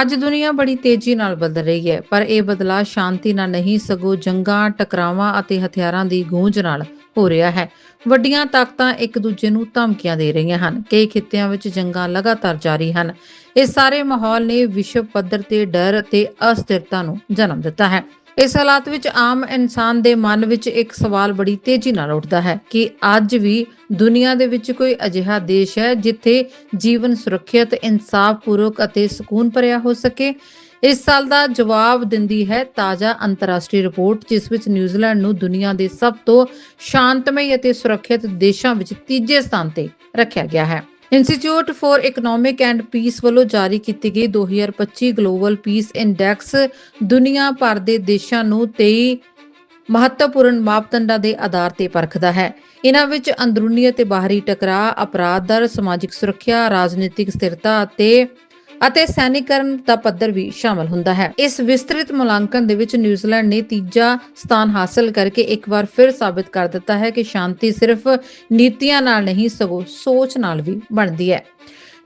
ਅੱਜ ਦੁਨੀਆ ਬੜੀ ਤੇਜ਼ੀ ਨਾਲ ਬਦਲ ਰਹੀ ਹੈ, ਪਰ ਇਹ ਬਦਲਾਅ ਸ਼ਾਂਤੀ ਨਾਲ ਨਹੀਂ, ਸਗੋਂ ਜੰਗਾਂ, ਟਕਰਾਵਾਂ ਅਤੇ ਹਥਿਆਰਾਂ ਦੀ ਗੂੰਜ ਨਾਲ ਹੋ ਰਿਹਾ ਹੈ। ਵੱਡੀਆਂ ਤਾਕਤਾਂ ਇੱਕ ਦੂਜੇ ਨੂੰ ਧਮਕੀਆਂ ਦੇ ਰਹੀਆਂ ਹਨ। ਕਈ ਖਿੱਤਿਆਂ ਵਿੱਚ ਜੰਗਾਂ ਲਗਾਤਾਰ ਜਾਰੀ ਹਨ। ਇਹ ਸਾਰੇ ਮਾਹੌਲ ਨੇ ਵਿਸ਼ਵ ਪੱਧਰ ਤੇ ਡਰ ਅਤੇ ਅਸਥਿਰਤਾ ਨੂੰ ਜਨਮ ਦਿੱਤਾ ਹੈ। ਇਸ ਹਾਲਾਤ ਵਿੱਚ ਆਮ ਇਨਸਾਨ ਦੇ ਮਨ ਵਿੱਚ ਇੱਕ ਸਵਾਲ ਬੜੀ ਤੇਜ਼ੀ ਨਾਲ ਉੱਠਦਾ ਹੈ ਕਿ ਅੱਜ ਵੀ ਦੁਨੀਆ ਦੇ ਵਿੱਚ ਕੋਈ ਅਜਿਹਾ ਦੇਸ਼ ਹੈ ਜਿੱਥੇ ਜੀਵਨ ਸੁਰੱਖਿਅਤ, ਇਨਸਾਫਪੂਰਵਕ ਅਤੇ ਸਕੂਨ ਭਰਿਆ ਹੋ ਸਕੇ? ਇਸ ਸਾਲ ਦਾ ਜਵਾਬ ਦਿੰਦੀ ਹੈ ਤਾਜ਼ਾ ਅੰਤਰਰਾਸ਼ਟਰੀ ਰਿਪੋਰਟ, ਜਿਸ ਵਿੱਚ ਨਿਊਜ਼ੀਲੈਂਡ ਨੂੰ ਦੁਨੀਆ ਦੇ ਸਭ ਤੋਂ ਸ਼ਾਂਤਮਈ ਅਤੇ ਸੁਰੱਖਿਅਤ ਦੇਸ਼ਾਂ ਵਿੱਚ ਤੀਜੇ ਸਥਾਨ ਤੇ ਰੱਖਿਆ ਗਿਆ ਹੈ। Institute for economic and peace ਵੱਲੋਂ ਜਾਰੀ ਕੀਤੀ ਗਈ 2025 ਗਲੋਬਲ ਪੀਸ ਇੰਡੈਕਸ ਦੁਨੀਆ ਭਰ ਦੇ ਦੇਸ਼ਾਂ ਨੂੰ 23 ਮਹੱਤਵਪੂਰਨ ਮਾਪਦੰਡਾਂ ਦੇ ਆਧਾਰ ਤੇ ਪਰਖਦਾ ਹੈ। ਇਹਨਾਂ ਵਿੱਚ ਅੰਦਰੂਨੀ ਅਤੇ ਬਾਹਰੀ ਟਕਰਾਅ, ਅਪਰਾਧ ਦਰ, ਸਮਾਜਿਕ ਸੁਰੱਖਿਆ, ਰਾਜਨੀਤਿਕ ਸਥਿਰਤਾ ਅਤੇ ਅਤੇ ਸੈਨਿਕਰਨ ਦਾ ਪੱਧਰ ਵੀ ਸ਼ਾਮਲ ਹੁੰਦਾ ਹੈ। ਇਸ ਵਿਸਤ੍ਰਿਤ ਮੁਲਾਂਕਣ ਦੇ ਵਿੱਚ ਨਿਊਜ਼ੀਲੈਂਡ ਨੇ ਤੀਜਾ ਸਥਾਨ ਹਾਸਲ ਕਰਕੇ ਇੱਕ ਵਾਰ ਫਿਰ ਸਾਬਿਤ ਕਰ ਦਿੱਤਾ ਹੈ ਕਿ ਸ਼ਾਂਤੀ ਸਿਰਫ ਨੀਤੀਆਂ ਨਾਲ ਨਹੀਂ, ਸਗੋਂ ਸੋਚ ਨਾਲ ਵੀ ਬਣਦੀ ਹੈ।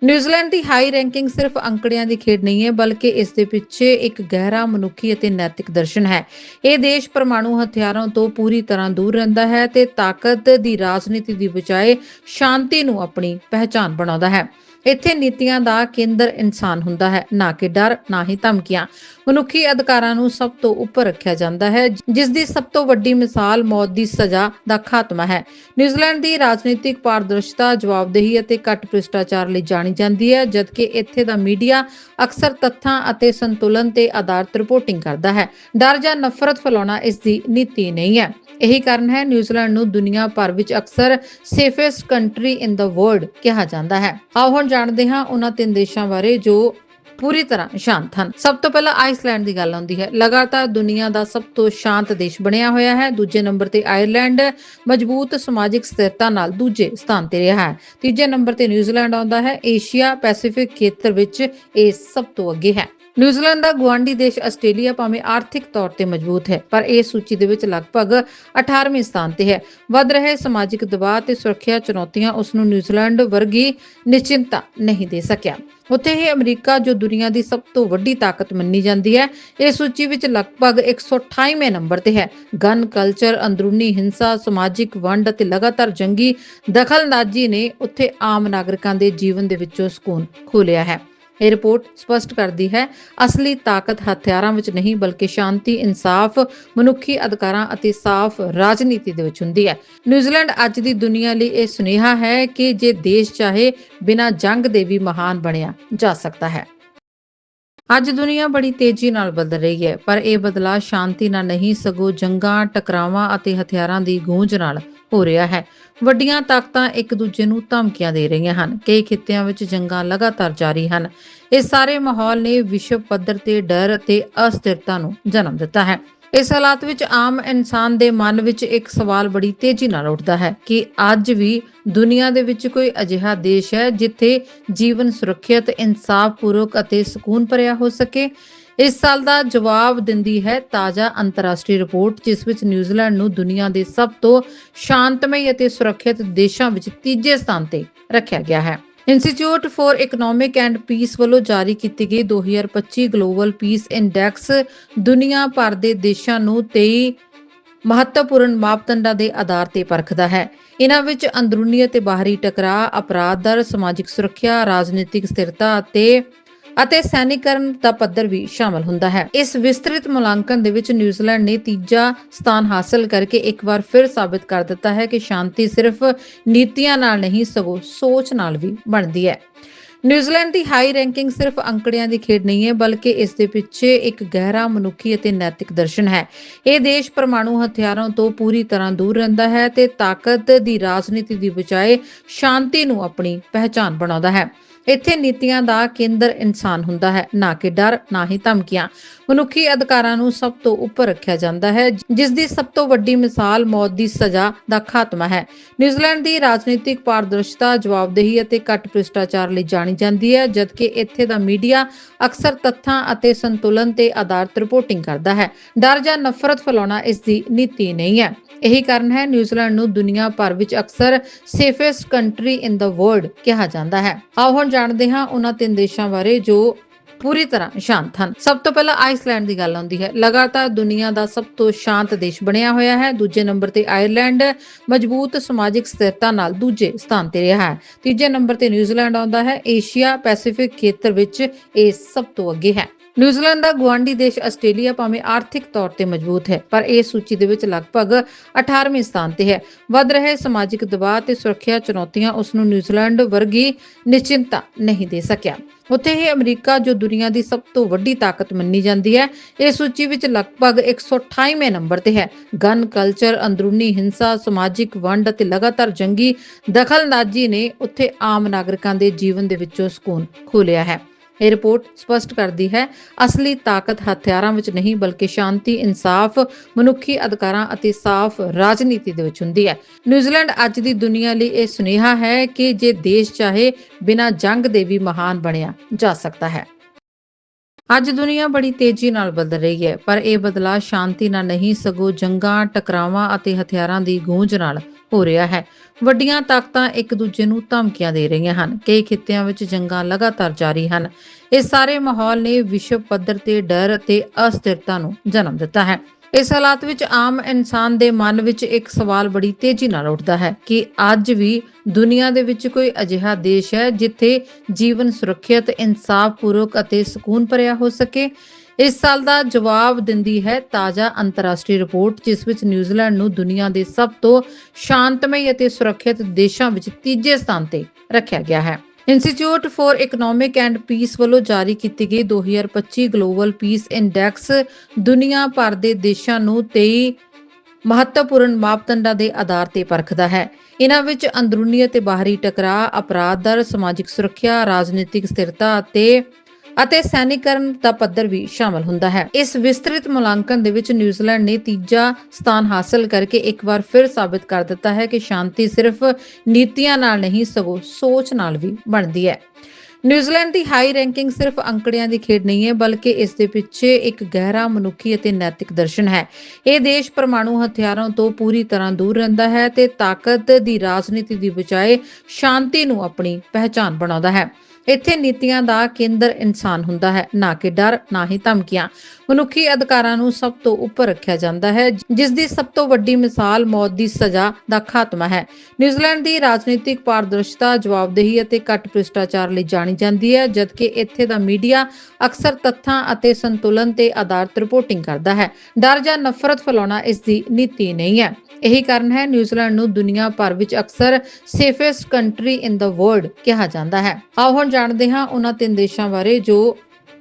ਨਿਊਜ਼ੀਲੈਂਡ ਦੀ ਹਾਈ ਰੈਂਕਿੰਗ ਸਿਰਫ ਅੰਕੜਿਆਂ ਦੀ ਖੇਡ ਨਹੀਂ ਹੈ, ਬਲਕਿ ਇਸ ਦੇ ਪਿੱਛੇ ਇੱਕ ਗਹਿਰਾ ਮਨੁੱਖੀ ਅਤੇ ਨੈਤਿਕ ਦਰਸ਼ਨ ਹੈ। ਇਹ ਦੇਸ਼ ਪਰਮਾਣੂ ਹਥਿਆਰਾਂ ਤੋਂ ਪੂਰੀ ਤਰ੍ਹਾਂ ਦੂਰ ਰਹਿੰਦਾ ਹੈ ਤੇ ਤਾਕਤ ਦੀ ਰਾਜਨੀਤੀ ਦੀ ਬਜਾਏ ਸ਼ਾਂਤੀ ਨੂੰ ਆਪਣੀ ਪਹਿਚਾਨ ਬਣਾਉਂਦਾ ਹੈ। ਇੱਥੇ ਨੀਤੀਆਂ ਦਾ ਕੇਂਦਰ ਇਨਸਾਨ ਹੁੰਦਾ ਹੈ, ਨਾ ਕਿ ਡਰ, ਨਾ ਹੀ ਧਮਕੀਆਂ। ਮਨੁੱਖੀ ਅਧਿਕਾਰਾਂ ਨੂੰ ਸਭ ਤੋਂ ਉੱਪਰ ਰੱਖਿਆ ਜਾਂਦਾ ਹੈ, ਜਿਸ ਦੀ ਸਭ ਤੋਂ ਵੱਡੀ ਮਿਸਾਲ ਮੌਤ ਦੀ ਸਜ਼ਾ ਦਾ ਖਾਤਮਾ ਹੈ। ਨਿਊਜ਼ੀਲੈਂਡ ਦੀ ਰਾਜਨੀਤਿਕ ਪਾਰਦਰਸ਼ਤਾ, ਜਵਾਬਦੇਹੀ ਅਤੇ ਘੱਟ ਭ੍ਰਿਸ਼ਟਾਚਾਰ ਲਈ ਜਾਣੀ ਜਾਂਦੀ ਹੈ, ਜਦਕਿ ਇੱਥੇ ਦਾ ਮੀਡੀਆ ਅਕਸਰ ਤੱਥਾਂ ਅਤੇ ਸੰਤੁਲਨ ਤੇ ਆਧਾਰਿਤ ਰਿਪੋਰਟਿੰਗ ਕਰਦਾ ਹੈ। ਡਰ ਜਾਂ ਨਫ਼ਰਤ ਫੈਲਾਉਣਾ ਇਸ ਦੀ ਨੀਤੀ ਨਹੀਂ ਹੈ। ਇਹੀ ਕਾਰਨ ਹੈ, ਨਿਊਜ਼ੀਲੈਂਡ ਨੂੰ ਦੁਨੀਆ ਭਰ ਵਿੱਚ ਅਕਸਰ safest country in the world ਕਿਹਾ ਜਾਂਦਾ ਹੈ। ਆਓ ਹੁਣ ਜਾਣਦੇ ਹਾਂ ਉਹਨਾਂ ਤਿੰਨ ਦੇਸ਼ਾਂ ਬਾਰੇ ਜੋ ਪੂਰੀ ਤਰ੍ਹਾਂ ਸ਼ਾਂਤ ਹਨ। ਸਭ ਤੋਂ ਪਹਿਲਾਂ ਆਈਸਲੈਂਡ ਦੀ ਗੱਲ ਆਉਂਦੀ ਹੈ। ਲਗਾਤਾਰ ਦੁਨੀਆ ਦਾ ਸਭ ਤੋਂ ਸ਼ਾਂਤ ਦੇਸ਼ ਬਣਿਆ ਹੋਇਆ ਹੈ। ਦੂਜੇ ਨੰਬਰ ਤੇ ਆਇਰਲੈਂਡ ਮਜ਼ਬੂਤ ਸਮਾਜਿਕ ਸਥਿਰਤਾ ਨਾਲ ਦੂਜੇ ਸਥਾਨ ਤੇ ਰਿਹਾ ਹੈ। ਤੀਜੇ ਨੰਬਰ ਤੇ ਨਿਊਜ਼ੀਲੈਂਡ ਆਉਂਦਾ ਹੈ। ਏਸ਼ੀਆ ਪੈਸੀਫਿਕ ਖੇਤਰ ਵਿੱਚ ਇਹ ਸਭ ਤੋਂ ਅੱਗੇ ਹੈ। ਨਿਊਜ਼ੀਲੈਂਡ ਦਾ ਗੁਆਂਢੀ ਦੇਸ਼ ਆਸਟ੍ਰੇਲੀਆ ਭਾਵੇਂ ਆਰਥਿਕ ਤੌਰ ਤੇ ਮਜ਼ਬੂਤ ਹੈ, ਪਰ ਇਹ ਸੂਚੀ ਦੇ ਵਿੱਚ ਲਗਭਗ 18ਵੇਂ ਸਥਾਨ ਤੇ ਹੈ। ਵੱਧ ਰਹੇ ਸਮਾਜਿਕ ਦਬਾਅ ਤੇ ਸੁਰੱਖਿਆ ਚੁਣੌਤੀਆਂ ਉਸ ਨੂੰ ਨਿਊਜ਼ੀਲੈਂਡ ਵਰਗੀ ਨਿਸ਼ਚਿੰਤਾ ਨਹੀਂ ਦੇ ਸਕਿਆ। ਉੱਥੇ ਹੀ ਅਮਰੀਕਾ, ਜੋ ਦੁਨੀਆ ਦੀ ਸਭ ਤੋਂ ਵੱਡੀ ਤਾਕਤ ਮੰਨੀ ਜਾਂਦੀ ਹੈ। ਇਹ ਸੂਚੀ ਵਿੱਚ ਲਗਭਗ 128ਵੇਂ ਨੰਬਰ ਤੇ ਹੈ। ਗਨ, ਕਲਚਰ, ਅੰਦਰੂਨੀ ਹਿੰਸਾ, ਸਮਾਜਿਕ ਵੰਡ ਅਤੇ ਲਗਾਤਾਰ ਜੰਗੀ ਦਖਲਅੰਦਾਜ਼ੀ ਨੇ ਉੱਥੇ ਆਮ ਨਾਗਰਿਕਾਂ ਦੇ ਜੀਵਨ ਦੇ ਵਿੱਚੋਂ ਸਕੂਨ ਖੋਲਿਆ ਹੈ। ਇਹ ਰਿਪੋਰਟ ਸਪਸ਼ਟ ਕਰਦੀ ਹੈ, ਅਸਲੀ ਤਾਕਤ ਹਥਿਆਰਾਂ ਵਿੱਚ ਨਹੀਂ ਬਲਕਿ ਸ਼ਾਂਤੀ, ਇਨਸਾਫ, ਮਨੁੱਖੀ ਅਧਿਕਾਰਾਂ ਅਤੇ ਸਾਫ਼ ਰਾਜਨੀਤੀ ਦੇ ਵਿੱਚ ਹੁੰਦੀ ਹੈ। ਨਿਊਜ਼ੀਲੈਂਡ ਅੱਜ ਦੀ ਦੁਨੀਆ ਲਈ ਇਹ ਸੁਨੇਹਾ ਹੈ ਕਿ ਜੇ ਦੇਸ਼ ਚਾਹੇ, ਬਿਨਾਂ ਜੰਗ ਦੇ ਵੀ ਮਹਾਨ ਬਣਿਆ ਜਾ ਸਕਦਾ ਹੈ। ਅੱਜ ਦੁਨੀਆ ਬੜੀ ਤੇਜ਼ੀ ਨਾਲ ਬਦਲ ਰਹੀ ਹੈ, ਪਰ ਇਹ ਬਦਲਾਅ ਸ਼ਾਂਤੀ ਨਾਲ ਨਹੀਂ, ਸਗੋਂ ਜੰਗਾਂ, ਟਕਰਾਵਾਂ ਅਤੇ ਹਥਿਆਰਾਂ ਦੀ ਗੂੰਜ ਨਾਲ ਹੋ ਰਿਹਾ ਹੈ। ਵੱਡੀਆਂ ਤਾਕਤਾਂ ਇੱਕ ਦੂਜੇ ਨੂੰ ਧਮਕੀਆਂ ਦੇ ਰਹੀਆਂ ਹਨ। ਕਈ ਖਿੱਤਿਆਂ ਵਿੱਚ ਜੰਗਾਂ ਲਗਾਤਾਰ ਜਾਰੀ ਹਨ। ਇਹ ਸਾਰੇ ਮਾਹੌਲ ਨੇ ਵਿਸ਼ਵ ਪੱਧਰ ਤੇ ਡਰ ਅਤੇ ਅਸਥਿਰਤਾ ਨੂੰ ਜਨਮ ਦਿੱਤਾ ਹੈ। ਇਸ ਹਾਲਾਤ ਵਿੱਚ ਆਮ ਇਨਸਾਨ ਦੇ ਮਨ ਵਿੱਚ ਇੱਕ ਸਵਾਲ ਬੜੀ ਤੇਜ਼ੀ ਨਾਲ ਉੱਠਦਾ ਹੈ ਕਿ ਅੱਜ ਵੀ ਦੁਨੀਆ ਦੇ ਵਿੱਚ ਕੋਈ ਅਜਿਹਾ ਦੇਸ਼ ਹੈ ਜਿੱਥੇ ਜੀਵਨ ਸੁਰੱਖਿਅਤ, ਇਨਸਾਫਪੂਰਵਕ ਅਤੇ ਸਕੂਨ ਭਰਿਆ ਹੋ ਸਕੇ? ਇਸ ਸਾਲ ਦਾ ਜਵਾਬ ਦਿੰਦੀ ਹੈ ਤਾਜ਼ਾ ਅੰਤਰਰਾਸ਼ਟਰੀ ਰਿਪੋਰਟ, ਜਿਸ ਵਿੱਚ ਨਿਊਜ਼ੀਲੈਂਡ ਨੂੰ ਦੁਨੀਆ ਦੇ ਸਭ ਤੋਂ ਸ਼ਾਂਤਮਈ ਅਤੇ ਸੁਰੱਖਿਅਤ ਦੇਸ਼ਾਂ ਵਿੱਚ ਤੀਜੇ ਸਥਾਨ ਤੇ ਰੱਖਿਆ ਗਿਆ ਹੈ। Institute for economic and peace ਵੱਲੋਂ ਜਾਰੀ ਕੀਤੀ ਗਈ 2025 ਗਲੋਬਲ ਪੀਸ ਇੰਡੈਕਸ ਦੁਨੀਆ ਭਰ ਦੇ ਦੇਸ਼ਾਂ ਨੂੰ 23 ਮਹੱਤਵਪੂਰਨ ਮਾਪਦੰਡਾਂ ਦੇ ਆਧਾਰ ਤੇ ਪਰਖਦਾ ਹੈ। ਇਹਨਾਂ ਵਿੱਚ ਅੰਦਰੂਨੀ ਅਤੇ ਬਾਹਰੀ ਟਕਰਾਅ, ਅਪਰਾਧ ਦਰ, ਸਮਾਜਿਕ ਸੁਰੱਖਿਆ, ਰਾਜਨੀਤਿਕ ਸਥਿਰਤਾ ਅਤੇ ਅਤੇ ਸੈਨਿਕਰਨ ਦਾ ਪੱਧਰ ਵੀ ਸ਼ਾਮਲ ਹੁੰਦਾ ਹੈ। ਇਸ ਵਿਸਤ੍ਰਿਤ ਮੁਲਾਂਕਣ ਦੇ ਵਿੱਚ ਨਿਊਜ਼ੀਲੈਂਡ ਨੇ ਤੀਜਾ ਸਥਾਨ ਹਾਸਲ ਕਰਕੇ ਇੱਕ ਵਾਰ ਫਿਰ ਸਾਬਿਤ ਕਰ ਦਿੱਤਾ ਹੈ ਕਿ ਸ਼ਾਂਤੀ ਸਿਰਫ ਨੀਤੀਆਂ ਨਾਲ ਨਹੀਂ, ਸਗੋਂ ਸੋਚ ਨਾਲ ਵੀ ਬਣਦੀ ਹੈ। ਨਿਊਜ਼ੀਲੈਂਡ ਦੀ ਹਾਈ ਰੈਂਕਿੰਗ ਸਿਰਫ ਅੰਕੜਿਆਂ ਦੀ ਖੇਡ ਨਹੀਂ ਹੈ, ਬਲਕਿ ਇਸ ਦੇ ਪਿੱਛੇ ਇੱਕ ਗਹਿਰਾ ਮਨੁੱਖੀ ਅਤੇ ਨੈਤਿਕ ਦਰਸ਼ਨ ਹੈ। ਇਹ ਦੇਸ਼ ਪਰਮਾਣੂ ਹਥਿਆਰਾਂ ਤੋਂ ਪੂਰੀ ਤਰ੍ਹਾਂ ਦੂਰ ਰਹਿੰਦਾ ਹੈ ਤੇ ਤਾਕਤ ਦੀ ਰਾਜਨੀਤੀ ਦੀ ਬਜਾਏ ਸ਼ਾਂਤੀ ਨੂੰ ਆਪਣੀ ਪਹਿਚਾਨ ਬਣਾਉਂਦਾ ਹੈ। ਇੱਥੇ ਨੀਤੀਆਂ ਦਾ ਕੇਂਦਰ ਇਨਸਾਨ ਹੁੰਦਾ ਹੈ, ਨਾ ਕਿ ਡਰ, ਨਾ ਹੀ ਧਮਕੀਆਂ। ਮਨੁੱਖੀ ਅਧਿਕਾਰਾਂ ਨੂੰ ਸਭ ਤੋਂ ਉੱਪਰ ਰੱਖਿਆ ਜਾਂਦਾ ਹੈ ਜਿਸ ਦੀ ਸਭ ਤੋਂ ਵੱਡੀ ਮਿਸਾਲ ਮੌਤ ਦੀ ਸਜ਼ਾ ਦਾ ਖਾਤਮਾ ਹੈ। ਨਿਊਜ਼ੀਲੈਂਡ ਦੀ ਰਾਜਨੀਤਿਕ ਪਾਰਦਰਸ਼ਤਾ, ਜਵਾਬਦੇਹੀ ਅਤੇ ਘੱਟ ਭ੍ਰਿਸ਼ਟਾਚਾਰ ਲਈ ਜਾਣੀ ਜਾਂਦੀ ਹੈ, ਜਦਕਿ ਇੱਥੇ ਦਾ ਮੀਡੀਆ ਅਕਸਰ ਤੱਥਾਂ ਅਤੇ ਸੰਤੁਲਨ ਤੇ ਆਧਾਰਿਤ ਰਿਪੋਰਟਿੰਗ ਕਰਦਾ ਹੈ। ਡਰ ਜਾਂ ਨਫ਼ਰਤ ਫੈਲਾਉਣਾ ਇਸ ਦੀ ਨੀਤੀ ਨਹੀਂ ਹੈ। ਇਹੀ ਕਾਰਨ ਹੈ, ਨਿਊਜ਼ੀਲੈਂਡ ਨੂੰ ਦੁਨੀਆ ਭਰ ਵਿੱਚ ਅਕਸਰ safest country in the world ਕਿਹਾ ਜਾਂਦਾ ਹੈ। ਆਓ ਹੁਣ ਜਾਣਦੇ ਹਾਂ ਉਹਨਾਂ ਤਿੰਨ ਦੇਸ਼ਾਂ ਬਾਰੇ ਜੋ ਪੂਰੀ ਤਰ੍ਹਾਂ ਸ਼ਾਂਤ ਹਨ। ਸਭ ਤੋਂ ਪਹਿਲਾਂ ਆਈਸਲੈਂਡ ਦੀ ਗੱਲ ਆਉਂਦੀ ਹੈ। ਲਗਾਤਾਰ ਦੁਨੀਆ ਦਾ ਸਭ ਤੋਂ ਸ਼ਾਂਤ ਦੇਸ਼ ਬਣਿਆ ਹੋਇਆ ਹੈ। ਦੂਜੇ ਨੰਬਰ ਤੇ ਆਇਰਲੈਂਡ ਮਜ਼ਬੂਤ ਸਮਾਜਿਕ ਸਥਿਰਤਾ ਨਾਲ ਦੂਜੇ ਸਥਾਨ ਤੇ ਰਿਹਾ ਹੈ। ਤੀਜੇ ਨੰਬਰ ਤੇ ਨਿਊਜ਼ੀਲੈਂਡ ਆਉਂਦਾ ਹੈ। ਏਸ਼ੀਆ ਪੈਸੀਫਿਕ ਖੇਤਰ ਵਿੱਚ ਇਹ ਸਭ ਤੋਂ ਅੱਗੇ ਹੈ। ਨਿਊਜ਼ੀਲੈਂਡ ਦਾ ਗੁਆਂਢੀ ਦੇਸ਼ ਆਸਟ੍ਰੇਲੀਆ ਭਾਵੇਂ ਆਰਥਿਕ ਤੌਰ ਤੇ ਮਜ਼ਬੂਤ ਹੈ, ਪਰ ਇਹ ਸੂਚੀ ਦੇ ਵਿੱਚ ਲਗਭਗ 18ਵੇਂ ਸਥਾਨ ਤੇ ਹੈ। ਵੱਧ ਰਹੇ ਸਮਾਜਿਕ ਦਬਾਅ ਤੇ ਸੁਰੱਖਿਆ ਚੁਣੌਤੀਆਂ ਉਸ ਨੂੰ ਨਿਊਜ਼ੀਲੈਂਡ ਵਰਗੀ ਨਿਸ਼ਚਿੰਤਾ ਨਹੀਂ ਦੇ ਸਕਿਆ। ਉੱਥੇ ਹੀ ਅਮਰੀਕਾ, ਜੋ ਦੁਨੀਆ ਦੀ ਸਭ ਤੋਂ ਵੱਡੀ ਤਾਕਤ ਮੰਨੀ ਜਾਂਦੀ ਹੈ। ਇਹ ਸੂਚੀ ਵਿੱਚ ਲਗਭਗ 128ਵੇਂ ਨੰਬਰ ਤੇ ਹੈ। ਗਨ, ਕਲਚਰ, ਅੰਦਰੂਨੀ ਹਿੰਸਾ, ਸਮਾਜਿਕ ਵੰਡ ਅਤੇ ਲਗਾਤਾਰ ਜੰਗੀ ਦਖਲਅੰਦਾਜ਼ੀ ਨੇ ਉੱਥੇ ਆਮ ਨਾਗਰਿਕਾਂ ਦੇ ਜੀਵਨ ਦੇ ਵਿੱਚੋਂ ਸਕੂਨ ਖੋਹ ਹੈ। ਇਹ ਰਿਪੋਰਟ ਸਪਸ਼ਟ ਕਰਦੀ ਹੈ, ਅਸਲੀ ਤਾਕਤ ਹਥਿਆਰਾਂ ਵਿੱਚ ਨਹੀਂ ਬਲਕਿ ਸ਼ਾਂਤੀ, ਇਨਸਾਫ, ਮਨੁੱਖੀ ਅਧਿਕਾਰਾਂ ਅਤੇ ਸਾਫ਼ ਰਾਜਨੀਤੀ ਦੇ ਵਿੱਚ ਹੁੰਦੀ ਹੈ। ਨਿਊਜ਼ੀਲੈਂਡ ਅੱਜ ਦੀ ਦੁਨੀਆ ਲਈ ਇਹ ਸੁਨੇਹਾ ਹੈ ਕਿ ਜੇ ਦੇਸ਼ ਚਾਹੇ, ਬਿਨਾਂ ਜੰਗ ਦੇ ਵੀ ਮਹਾਨ ਬਣਿਆ ਜਾ ਸਕਦਾ ਹੈ। ਅੱਜ ਦੁਨੀਆ ਬੜੀ ਤੇਜ਼ੀ ਨਾਲ ਬਦਲ ਰਹੀ ਹੈ, ਪਰ ਇਹ ਬਦਲਾਅ ਸ਼ਾਂਤੀ ਨਾਲ ਨਹੀਂ, ਸਗੋਂ ਜੰਗਾਂ, ਟਕਰਾਵਾਂ ਅਤੇ ਹਥਿਆਰਾਂ ਦੀ ਗੂੰਜ ਨਾਲ ਹੋ ਰਿਹਾ ਹੈ। ਵੱਡੀਆਂ ਤਾਕਤਾਂ ਇੱਕ ਦੂਜੇ ਨੂੰ ਧਮਕੀਆਂ ਦੇ ਰਹੀਆਂ ਹਨ। ਕਈ ਖਿੱਤਿਆਂ ਵਿੱਚ ਜੰਗਾਂ ਲਗਾਤਾਰ ਜਾਰੀ ਹਨ। ਇਹ ਸਾਰੇ ਮਾਹੌਲ ਨੇ ਵਿਸ਼ਵ ਪੱਧਰ ਤੇ ਡਰ ਅਤੇ ਅਸਥਿਰਤਾ ਨੂੰ ਜਨਮ ਦਿੱਤਾ ਹੈ। ਇਸ ਹਾਲਾਤ ਵਿੱਚ ਆਮ ਇਨਸਾਨ ਦੇ ਮਨ ਵਿੱਚ ਇੱਕ ਸਵਾਲ ਬੜੀ ਤੇਜ਼ੀ ਨਾਲ ਉੱਠਦਾ ਹੈ ਕਿ ਅੱਜ ਵੀ ਦੁਨੀਆ ਦੇ ਵਿੱਚ ਕੋਈ ਅਜਿਹਾ ਦੇਸ਼ ਹੈ ਜਿੱਥੇ ਜੀਵਨ ਸੁਰੱਖਿਅਤ, ਇਨਸਾਫਪੂਰਵਕ ਅਤੇ ਸਕੂਨ ਭਰਿਆ ਹੋ ਸਕੇ? ਇਸ ਸਾਲ ਦਾ ਜਵਾਬ ਦਿੰਦੀ ਹੈ ਤਾਜ਼ਾ ਅੰਤਰਰਾਸ਼ਟਰੀ ਰਿਪੋਰਟ, ਜਿਸ ਵਿੱਚ ਨਿਊਜ਼ੀਲੈਂਡ ਨੂੰ ਦੁਨੀਆ ਦੇ ਸਭ ਤੋਂ ਸ਼ਾਂਤਮਈ ਅਤੇ ਸੁਰੱਖਿਅਤ ਦੇਸ਼ਾਂ ਵਿੱਚ ਤੀਜੇ ਸਥਾਨ ਤੇ ਰੱਖਿਆ ਗਿਆ ਹੈ। Institute for economic and peace ਵੱਲੋਂ ਜਾਰੀ ਕੀਤੀ ਗਈ 2025 ਗਲੋਬਲ ਪੀਸ ਇੰਡੈਕਸ ਦੁਨੀਆ ਭਰ ਦੇ ਦੇਸ਼ਾਂ ਨੂੰ 23 ਮਹੱਤਵਪੂਰਨ ਮਾਪਦੰਡਾਂ ਦੇ ਆਧਾਰ ਤੇ ਪਰਖਦਾ ਹੈ। ਇਹਨਾਂ ਵਿੱਚ ਅੰਦਰੂਨੀ ਅਤੇ ਬਾਹਰੀ ਟਕਰਾਅ, ਅਪਰਾਧ ਦਰ, ਸਮਾਜਿਕ ਸੁਰੱਖਿਆ, ਰਾਜਨੀਤਿਕ ਸਥਿਰਤਾ ਅਤੇ ਅਤੇ ਸੈਨਿਕਰਨ ਦਾ ਪੱਧਰ ਵੀ ਸ਼ਾਮਲ ਹੁੰਦਾ ਹੈ। ਇਸ ਵਿਸਤ੍ਰਿਤ ਮੁਲਾਂਕਣ ਦੇ ਵਿੱਚ ਨਿਊਜ਼ੀਲੈਂਡ ਨੇ ਤੀਜਾ ਸਥਾਨ ਹਾਸਲ ਕਰਕੇ ਇੱਕ ਵਾਰ ਫਿਰ ਸਾਬਿਤ ਕਰ ਦਿੱਤਾ ਹੈ ਕਿ ਸ਼ਾਂਤੀ ਸਿਰਫ ਨੀਤੀਆਂ ਨਾਲ ਨਹੀਂ, ਸਗੋਂ ਸੋਚ ਨਾਲ ਵੀ ਬਣਦੀ ਹੈ। ਨਿਊਜ਼ੀਲੈਂਡ ਦੀ ਹਾਈ ਰੈਂਕਿੰਗ ਸਿਰਫ ਅੰਕੜਿਆਂ ਦੀ ਖੇਡ ਨਹੀਂ ਹੈ, ਬਲਕਿ ਇਸ ਦੇ ਪਿੱਛੇ ਇੱਕ ਗਹਿਰਾ ਮਨੁੱਖੀ ਅਤੇ ਨੈਤਿਕ ਦਰਸ਼ਨ ਹੈ। ਇਹ ਦੇਸ਼ ਪਰਮਾਣੂ ਹਥਿਆਰਾਂ ਤੋਂ ਪੂਰੀ ਤਰ੍ਹਾਂ ਦੂਰ ਰਹਿੰਦਾ ਹੈ ਤੇ ਤਾਕਤ ਦੀ ਰਾਜਨੀਤੀ ਦੀ ਬਜਾਏ ਸ਼ਾਂਤੀ ਨੂੰ ਆਪਣੀ ਪਹਿਚਾਨ ਬਣਾਉਂਦਾ ਹੈ। ਇੱਥੇ ਨੀਤੀਆਂ ਦਾ ਕੇਂਦਰ ਇਨਸਾਨ ਹੁੰਦਾ ਹੈ, ਨਾ ਕਿ ਡਰ, ਨਾ ਹੀ ਧਮਕੀਆਂ। ਮਨੁੱਖੀ ਅਧਿਕਾਰਾਂ ਨੂੰ ਸਭ ਤੋਂ ਉੱਪਰ ਰੱਖਿਆ ਜਾਂਦਾ ਹੈ ਜਿਸ ਦੀ ਸਭ ਤੋਂ ਵੱਡੀ ਮਿਸਾਲ ਮੌਤ ਦੀ ਸਜ਼ਾ ਦਾ ਖਾਤਮਾ ਹੈ। ਨਿਊਜ਼ੀਲੈਂਡ ਦੀ ਰਾਜਨੀਤਿਕ ਪਾਰਦਰਸ਼ਤਾ, ਜਵਾਬਦੇਹੀ ਅਤੇ ਘੱਟ ਭ੍ਰਿਸ਼ਟਾਚਾਰ ਲਈ ਜਾਣੀ ਜਾਂਦੀ ਹੈ, ਜਦਕਿ ਇੱਥੇ ਦਾ ਮੀਡੀਆ ਅਕਸਰ ਤੱਥਾਂ ਅਤੇ ਸੰਤੁਲਨ ਤੇ ਆਧਾਰਿਤ ਰਿਪੋਰਟਿੰਗ ਕਰਦਾ ਹੈ। ਡਰ ਜਾਂ ਨਫ਼ਰਤ ਫੈਲਾਉਣਾ ਇਸ ਦੀ ਨੀਤੀ ਨਹੀਂ ਹੈ। ਇਹੀ ਕਾਰਨ ਹੈ, ਨਿਊਜ਼ੀਲੈਂਡ ਨੂੰ ਦੁਨੀਆ ਭਰ ਵਿੱਚ ਅਕਸਰ safest country in the world ਕਿਹਾ ਜਾਂਦਾ ਹੈ। ਆਓ ਹੁਣ ਜਾਣਦੇ ਹਾਂ ਉਹਨਾਂ ਤਿੰਨ ਦੇਸ਼ਾਂ ਬਾਰੇ ਜੋ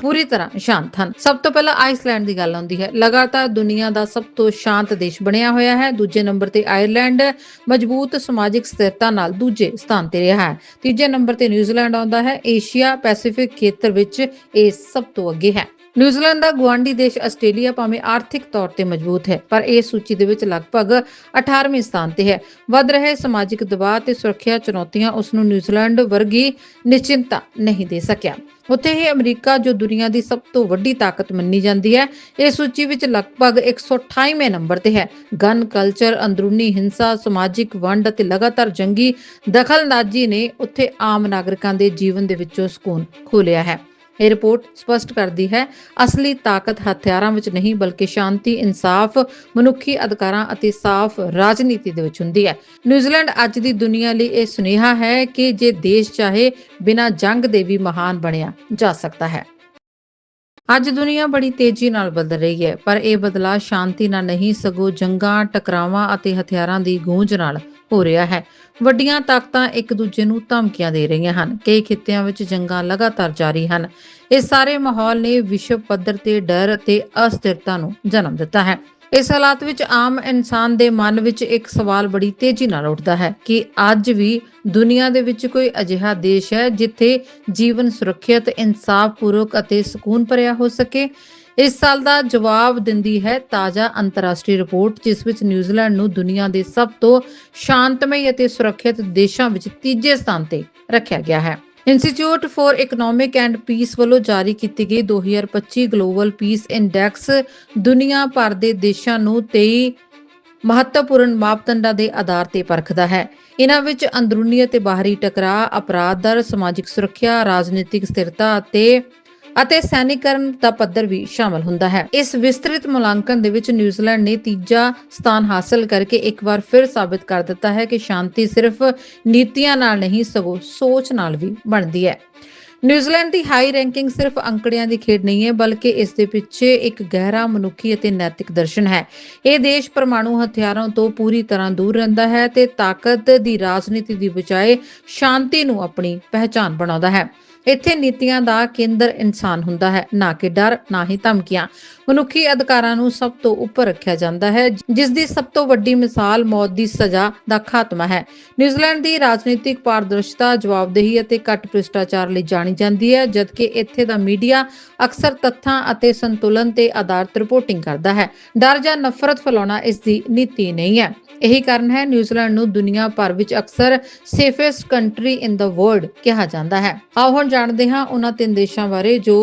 ਪੂਰੀ ਤਰ੍ਹਾਂ ਸ਼ਾਂਤ ਹਨ। ਸਭ ਤੋਂ ਪਹਿਲਾਂ ਆਈਸਲੈਂਡ ਦੀ ਗੱਲ ਆਉਂਦੀ ਹੈ। ਲਗਾਤਾਰ ਦੁਨੀਆ ਦਾ ਸਭ ਤੋਂ ਸ਼ਾਂਤ ਦੇਸ਼ ਬਣਿਆ ਹੋਇਆ ਹੈ। ਦੂਜੇ ਨੰਬਰ ਤੇ ਆਇਰਲੈਂਡ ਮਜ਼ਬੂਤ ਸਮਾਜਿਕ ਸਥਿਰਤਾ ਨਾਲ ਦੂਜੇ ਸਥਾਨ ਤੇ ਰਿਹਾ ਹੈ। ਤੀਜੇ ਨੰਬਰ ਤੇ ਨਿਊਜ਼ੀਲੈਂਡ ਆਉਂਦਾ ਹੈ। ਏਸ਼ੀਆ ਪੈਸੀਫਿਕ ਖੇਤਰ ਵਿੱਚ ਇਹ ਸਭ ਤੋਂ ਅੱਗੇ ਹੈ। ਨਿਊਜ਼ੀਲੈਂਡ ਦਾ ਗੁਆਂਢੀ ਦੇਸ਼ ਆਸਟ੍ਰੇਲੀਆ ਭਾਵੇਂ ਆਰਥਿਕ ਤੌਰ ਤੇ ਮਜ਼ਬੂਤ ਹੈ, ਪਰ ਇਹ ਸੂਚੀ ਦੇ ਵਿੱਚ ਲਗਭਗ 18ਵੇਂ ਸਥਾਨ ਤੇ ਹੈ। ਵੱਧ ਰਹੇ ਸਮਾਜਿਕ ਦਬਾਅ ਤੇ ਸੁਰੱਖਿਆ ਚੁਣੌਤੀਆਂ ਉਸ ਨੂੰ ਨਿਊਜ਼ੀਲੈਂਡ ਵਰਗੀ ਨਿਸ਼ਚਿੰਤਾ ਨਹੀਂ ਦੇ ਸਕਿਆ। ਉੱਥੇ ਹੀ ਅਮਰੀਕਾ, ਜੋ ਦੁਨੀਆ ਦੀ ਸਭ ਤੋਂ ਵੱਡੀ ਤਾਕਤ ਮੰਨੀ ਜਾਂਦੀ ਹੈ, ਇਹ ਸੂਚੀ ਵਿੱਚ ਲਗਭਗ 128ਵੇਂ ਨੰਬਰ ਤੇ ਹੈ। ਗਨ, ਕਲਚਰ, ਅੰਦਰੂਨੀ ਹਿੰਸਾ, ਸਮਾਜਿਕ ਵੰਡ ਅਤੇ ਲਗਾਤਾਰ ਜੰਗੀ ਦਖਲਅੰਦਾਜ਼ੀ ਨੇ ਉੱਥੇ ਆਮ ਨਾਗਰਿਕਾਂ ਦੇ ਜੀਵਨ ਦੇ ਵਿੱਚੋਂ ਸਕੂਨ ਖੋਹ ਹੈ। ਇਹ ਰਿਪੋਰਟ ਸਪਸ਼ਟ ਕਰਦੀ ਹੈ, ਅਸਲੀ ਤਾਕਤ ਹਥਿਆਰਾਂ ਵਿੱਚ ਨਹੀਂ ਬਲਕਿ ਸ਼ਾਂਤੀ, ਇਨਸਾਫ, ਮਨੁੱਖੀ ਅਧਿਕਾਰਾਂ ਅਤੇ ਸਾਫ਼ ਰਾਜਨੀਤੀ ਦੇ ਵਿੱਚ ਹੁੰਦੀ ਹੈ। ਨਿਊਜ਼ੀਲੈਂਡ ਅੱਜ ਦੀ ਦੁਨੀਆ ਲਈ ਇਹ ਸੁਨੇਹਾ ਹੈ ਕਿ ਜੇ ਦੇਸ਼ ਚਾਹੇ, ਬਿਨਾਂ ਜੰਗ ਦੇ ਵੀ ਮਹਾਨ ਬਣਿਆ ਜਾ ਸਕਦਾ ਹੈ। ਅੱਜ ਦੁਨੀਆ ਬੜੀ ਤੇਜ਼ੀ ਨਾਲ ਬਦਲ ਰਹੀ ਹੈ, ਪਰ ਇਹ ਬਦਲਾਅ ਸ਼ਾਂਤੀ ਨਾਲ ਨਹੀਂ, ਸਗੋਂ ਜੰਗਾਂ, ਟਕਰਾਵਾਂ ਅਤੇ ਹਥਿਆਰਾਂ ਦੀ ਗੂੰਜ ਨਾਲ ਹੋ ਰਿਹਾ ਹੈ। ਵੱਡੀਆਂ ਤਾਕਤਾਂ ਇੱਕ ਦੂਜੇ ਨੂੰ ਧਮਕੀਆਂ ਦੇ ਰਹੀਆਂ ਹਨ। ਕਈ ਖਿੱਤਿਆਂ ਵਿੱਚ ਜੰਗਾਂ ਲਗਾਤਾਰ ਜਾਰੀ ਹਨ। ਇਹ ਸਾਰੇ ਮਾਹੌਲ ਨੇ ਵਿਸ਼ਵ ਪੱਧਰ ਤੇ ਡਰ ਅਤੇ ਅਸਥਿਰਤਾ ਨੂੰ ਜਨਮ ਦਿੱਤਾ ਹੈ। ਇਸ ਹਾਲਾਤ ਵਿੱਚ ਆਮ ਇਨਸਾਨ ਦੇ ਮਨ ਵਿੱਚ ਇੱਕ ਸਵਾਲ ਬੜੀ ਤੇਜ਼ੀ ਨਾਲ ਉੱਠਦਾ ਹੈ ਕਿ ਅੱਜ ਵੀ ਦੁਨੀਆ ਦੇ ਵਿੱਚ ਕੋਈ ਅਜਿਹਾ ਦੇਸ਼ ਹੈ ਜਿੱਥੇ ਜੀਵਨ ਸੁਰੱਖਿਅਤ, ਇਨਸਾਫਪੂਰਵਕ ਅਤੇ ਸਕੂਨ ਭਰਿਆ ਹੋ ਸਕੇ? ਇਸ ਸਾਲ ਦਾ ਜਵਾਬ ਦਿੰਦੀ ਹੈ ਤਾਜ਼ਾ ਅੰਤਰਰਾਸ਼ਟਰੀ ਰਿਪੋਰਟ, ਜਿਸ ਵਿੱਚ ਨਿਊਜ਼ੀਲੈਂਡ ਨੂੰ ਦੁਨੀਆ ਦੇ ਸਭ ਤੋਂ ਸ਼ਾਂਤਮਈ ਅਤੇ ਸੁਰੱਖਿਅਤ ਦੇਸ਼ਾਂ ਵਿੱਚ ਤੀਜੇ ਸਥਾਨ ਤੇ ਰੱਖਿਆ ਗਿਆ ਹੈ। Institute for economic and peace ਵੱਲੋਂ ਜਾਰੀ ਕੀਤੀ ਗਈ 2025 ਗਲੋਬਲ ਪੀਸ ਇੰਡੈਕਸ ਦੁਨੀਆ ਭਰ ਦੇ ਦੇਸ਼ਾਂ ਨੂੰ 23 ਮਹੱਤਵਪੂਰਨ ਮਾਪਦੰਡਾਂ ਦੇ ਆਧਾਰ ਤੇ ਪਰਖਦਾ ਹੈ। ਇਹਨਾਂ ਵਿੱਚ ਅੰਦਰੂਨੀ ਅਤੇ ਬਾਹਰੀ ਟਕਰਾਅ, ਅਪਰਾਧ ਦਰ, ਸਮਾਜਿਕ ਸੁਰੱਖਿਆ, ਰਾਜਨੀਤਿਕ ਸਥਿਰਤਾ ਅਤੇ ਅਤੇ ਸੈਨਿਕਰਨ ਦਾ ਪੱਧਰ ਵੀ ਸ਼ਾਮਲ ਹੁੰਦਾ ਹੈ। ਇਸ ਵਿਸਤ੍ਰਿਤ ਮੁਲਾਂਕਣ ਦੇ ਵਿੱਚ ਨਿਊਜ਼ੀਲੈਂਡ ਨੇ ਤੀਜਾ ਸਥਾਨ ਹਾਸਲ ਕਰਕੇ ਇੱਕ ਵਾਰ ਫਿਰ ਸਾਬਿਤ ਕਰ ਦਿੱਤਾ ਹੈ ਕਿ ਸ਼ਾਂਤੀ ਸਿਰਫ ਨੀਤੀਆਂ ਨਾਲ ਨਹੀਂ, ਸਗੋਂ ਸੋਚ ਨਾਲ ਵੀ ਬਣਦੀ ਹੈ। ਨਿਊਜ਼ੀਲੈਂਡ ਦੀ ਹਾਈ ਰੈਂਕਿੰਗ ਸਿਰਫ ਅੰਕੜਿਆਂ ਦੀ ਖੇਡ ਨਹੀਂ ਹੈ, ਬਲਕਿ ਇਸ ਦੇ ਪਿੱਛੇ ਇੱਕ ਗਹਿਰਾ ਮਨੁੱਖੀ ਅਤੇ ਨੈਤਿਕ ਦਰਸ਼ਨ ਹੈ। ਇਹ ਦੇਸ਼ ਪਰਮਾਣੂ ਹਥਿਆਰਾਂ ਤੋਂ ਪੂਰੀ ਤਰ੍ਹਾਂ ਦੂਰ ਰਹਿੰਦਾ ਹੈ ਤੇ ਤਾਕਤ ਦੀ ਰਾਜਨੀਤੀ ਦੀ ਬਜਾਏ ਸ਼ਾਂਤੀ ਨੂੰ ਆਪਣੀ ਪਹਿਚਾਨ ਬਣਾਉਂਦਾ ਹੈ। ਇੱਥੇ ਨੀਤੀਆਂ ਦਾ ਕੇਂਦਰ ਇਨਸਾਨ ਹੁੰਦਾ ਹੈ, ਨਾ ਕਿ ਡਰ, ਨਾ ਹੀ ਧਮਕੀਆਂ। ਮਨੁੱਖੀ ਅਧਿਕਾਰਾਂ ਨੂੰ ਸਭ ਤੋਂ ਉੱਪਰ ਰੱਖਿਆ ਜਾਂਦਾ ਹੈ ਜਿਸ ਦੀ ਸਭ ਤੋਂ ਵੱਡੀ ਮਿਸਾਲ ਮੌਤ ਦੀ ਸਜ਼ਾ ਦਾ ਖਾਤਮਾ ਹੈ। ਨਿਊਜ਼ੀਲੈਂਡ ਦੀ ਰਾਜਨੀਤਿਕ ਪਾਰਦਰਸ਼ਤਾ, ਜਵਾਬਦੇਹੀ ਅਤੇ ਘੱਟ ਭ੍ਰਿਸ਼ਟਾਚਾਰ ਲਈ ਜਾਣੀ ਜਾਂਦੀ ਹੈ, ਜਦਕਿ ਇੱਥੇ ਦਾ ਮੀਡੀਆ ਅਕਸਰ ਤੱਥਾਂ ਅਤੇ ਸੰਤੁਲਨ ਤੇ ਆਧਾਰਿਤ ਰਿਪੋਰਟਿੰਗ ਕਰਦਾ ਹੈ। ਡਰ ਜਾਂ ਨਫ਼ਰਤ ਫੈਲਾਉਣਾ ਇਸ ਦੀ ਨੀਤੀ ਨਹੀਂ ਹੈ। ਇਹੀ ਕਾਰਨ ਹੈ, ਨਿਊਜ਼ੀਲੈਂਡ ਨੂੰ ਦੁਨੀਆ ਭਰ ਵਿੱਚ ਅਕਸਰ safest country in the world ਕਿਹਾ ਜਾਂਦਾ ਹੈ। ਆਓ ਹੁਣ ਜਾਣਦੇ ਹਾਂ ਉਹਨਾਂ ਤਿੰਨ ਦੇਸ਼ਾਂ ਬਾਰੇ ਜੋ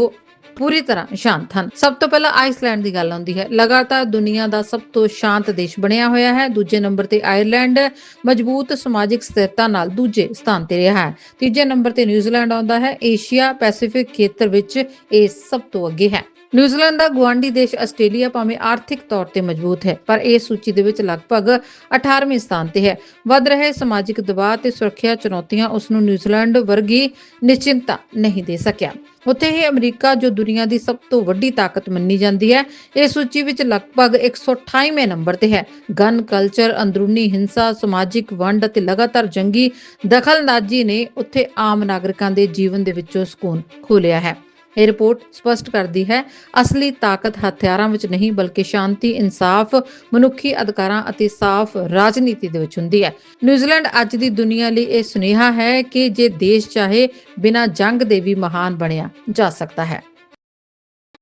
ਪੂਰੀ ਤਰ੍ਹਾਂ ਸ਼ਾਂਤ ਹਨ। ਸਭ ਤੋਂ ਪਹਿਲਾਂ ਆਈਸਲੈਂਡ ਦੀ ਗੱਲ ਆਉਂਦੀ ਹੈ। ਲਗਾਤਾਰ ਦੁਨੀਆ ਦਾ ਸਭ ਤੋਂ ਸ਼ਾਂਤ ਦੇਸ਼ ਬਣਿਆ ਹੋਇਆ ਹੈ। ਦੂਜੇ ਨੰਬਰ ਤੇ ਆਇਰਲੈਂਡ ਮਜ਼ਬੂਤ ਸਮਾਜਿਕ ਸਥਿਰਤਾ ਨਾਲ ਦੂਜੇ ਸਥਾਨ ਤੇ ਰਿਹਾ ਹੈ। ਤੀਜੇ ਨੰਬਰ ਤੇ ਨਿਊਜ਼ੀਲੈਂਡ ਆਉਂਦਾ ਹੈ। ਏਸ਼ੀਆ ਪੈਸੀਫਿਕ ਖੇਤਰ ਵਿੱਚ ਇਹ ਸਭ ਤੋਂ ਅੱਗੇ ਹੈ। ਨਿਊਜ਼ੀਲੈਂਡ ਦਾ ਗੁਆਂਢੀ ਦੇਸ਼ ਆਸਟ੍ਰੇਲੀਆ ਭਾਵੇਂ ਆਰਥਿਕ ਤੌਰ ਤੇ ਮਜ਼ਬੂਤ ਹੈ, ਪਰ ਇਹ ਸੂਚੀ ਦੇ ਵਿੱਚ ਲਗਭਗ 18ਵੇਂ ਸਥਾਨ ਤੇ ਹੈ। ਵੱਧ ਰਹੇ ਸਮਾਜਿਕ ਦਬਾਅ ਤੇ ਸੁਰੱਖਿਆ ਚੁਣੌਤੀਆਂ ਉਸ ਨੂੰ ਨਿਊਜ਼ੀਲੈਂਡ ਵਰਗੀ ਨਿਸ਼ਚਿੰਤਾ ਨਹੀਂ ਦੇ ਸਕਿਆ। ਉੱਥੇ ਹੀ ਅਮਰੀਕਾ, ਜੋ ਦੁਨੀਆ ਦੀ ਸਭ ਤੋਂ ਵੱਡੀ ਤਾਕਤ ਮੰਨੀ ਜਾਂਦੀ ਹੈ। ਇਹ ਸੂਚੀ ਵਿੱਚ ਲਗਭਗ 128ਵੇਂ ਨੰਬਰ ਤੇ ਹੈ। ਗਨ ਕਲਚਰ, ਅੰਦਰੂਨੀ ਹਿੰਸਾ, ਸਮਾਜਿਕ ਵੰਡ ਅਤੇ ਲਗਾਤਾਰ ਜੰਗੀ ਦਖਲਅੰਦਾਜ਼ੀ ਨੇ ਉੱਥੇ ਆਮ ਨਾਗਰਿਕਾਂ ਦੇ ਜੀਵਨ ਦੇ ਵਿੱਚੋਂ ਸਕੂਨ ਖੋਲਿਆ ਹੈ। ਇਹ ਰਿਪੋਰਟ ਸਪਸ਼ਟ ਕਰਦੀ ਹੈ, ਅਸਲੀ ਤਾਕਤ ਹਥਿਆਰਾਂ ਵਿੱਚ ਨਹੀਂ ਬਲਕਿ ਸ਼ਾਂਤੀ, ਇਨਸਾਫ, ਮਨੁੱਖੀ ਅਧਿਕਾਰਾਂ ਅਤੇ ਸਾਫ਼ ਰਾਜਨੀਤੀ ਦੇ ਵਿੱਚ ਹੁੰਦੀ ਹੈ। ਨਿਊਜ਼ੀਲੈਂਡ ਅੱਜ ਦੀ ਦੁਨੀਆ ਲਈ ਇਹ ਸੁਨੇਹਾ ਹੈ ਕਿ ਜੇ ਦੇਸ਼ ਚਾਹੇ, ਬਿਨਾਂ ਜੰਗ ਦੇ ਵੀ ਮਹਾਨ ਬਣਿਆ ਜਾ ਸਕਦਾ ਹੈ।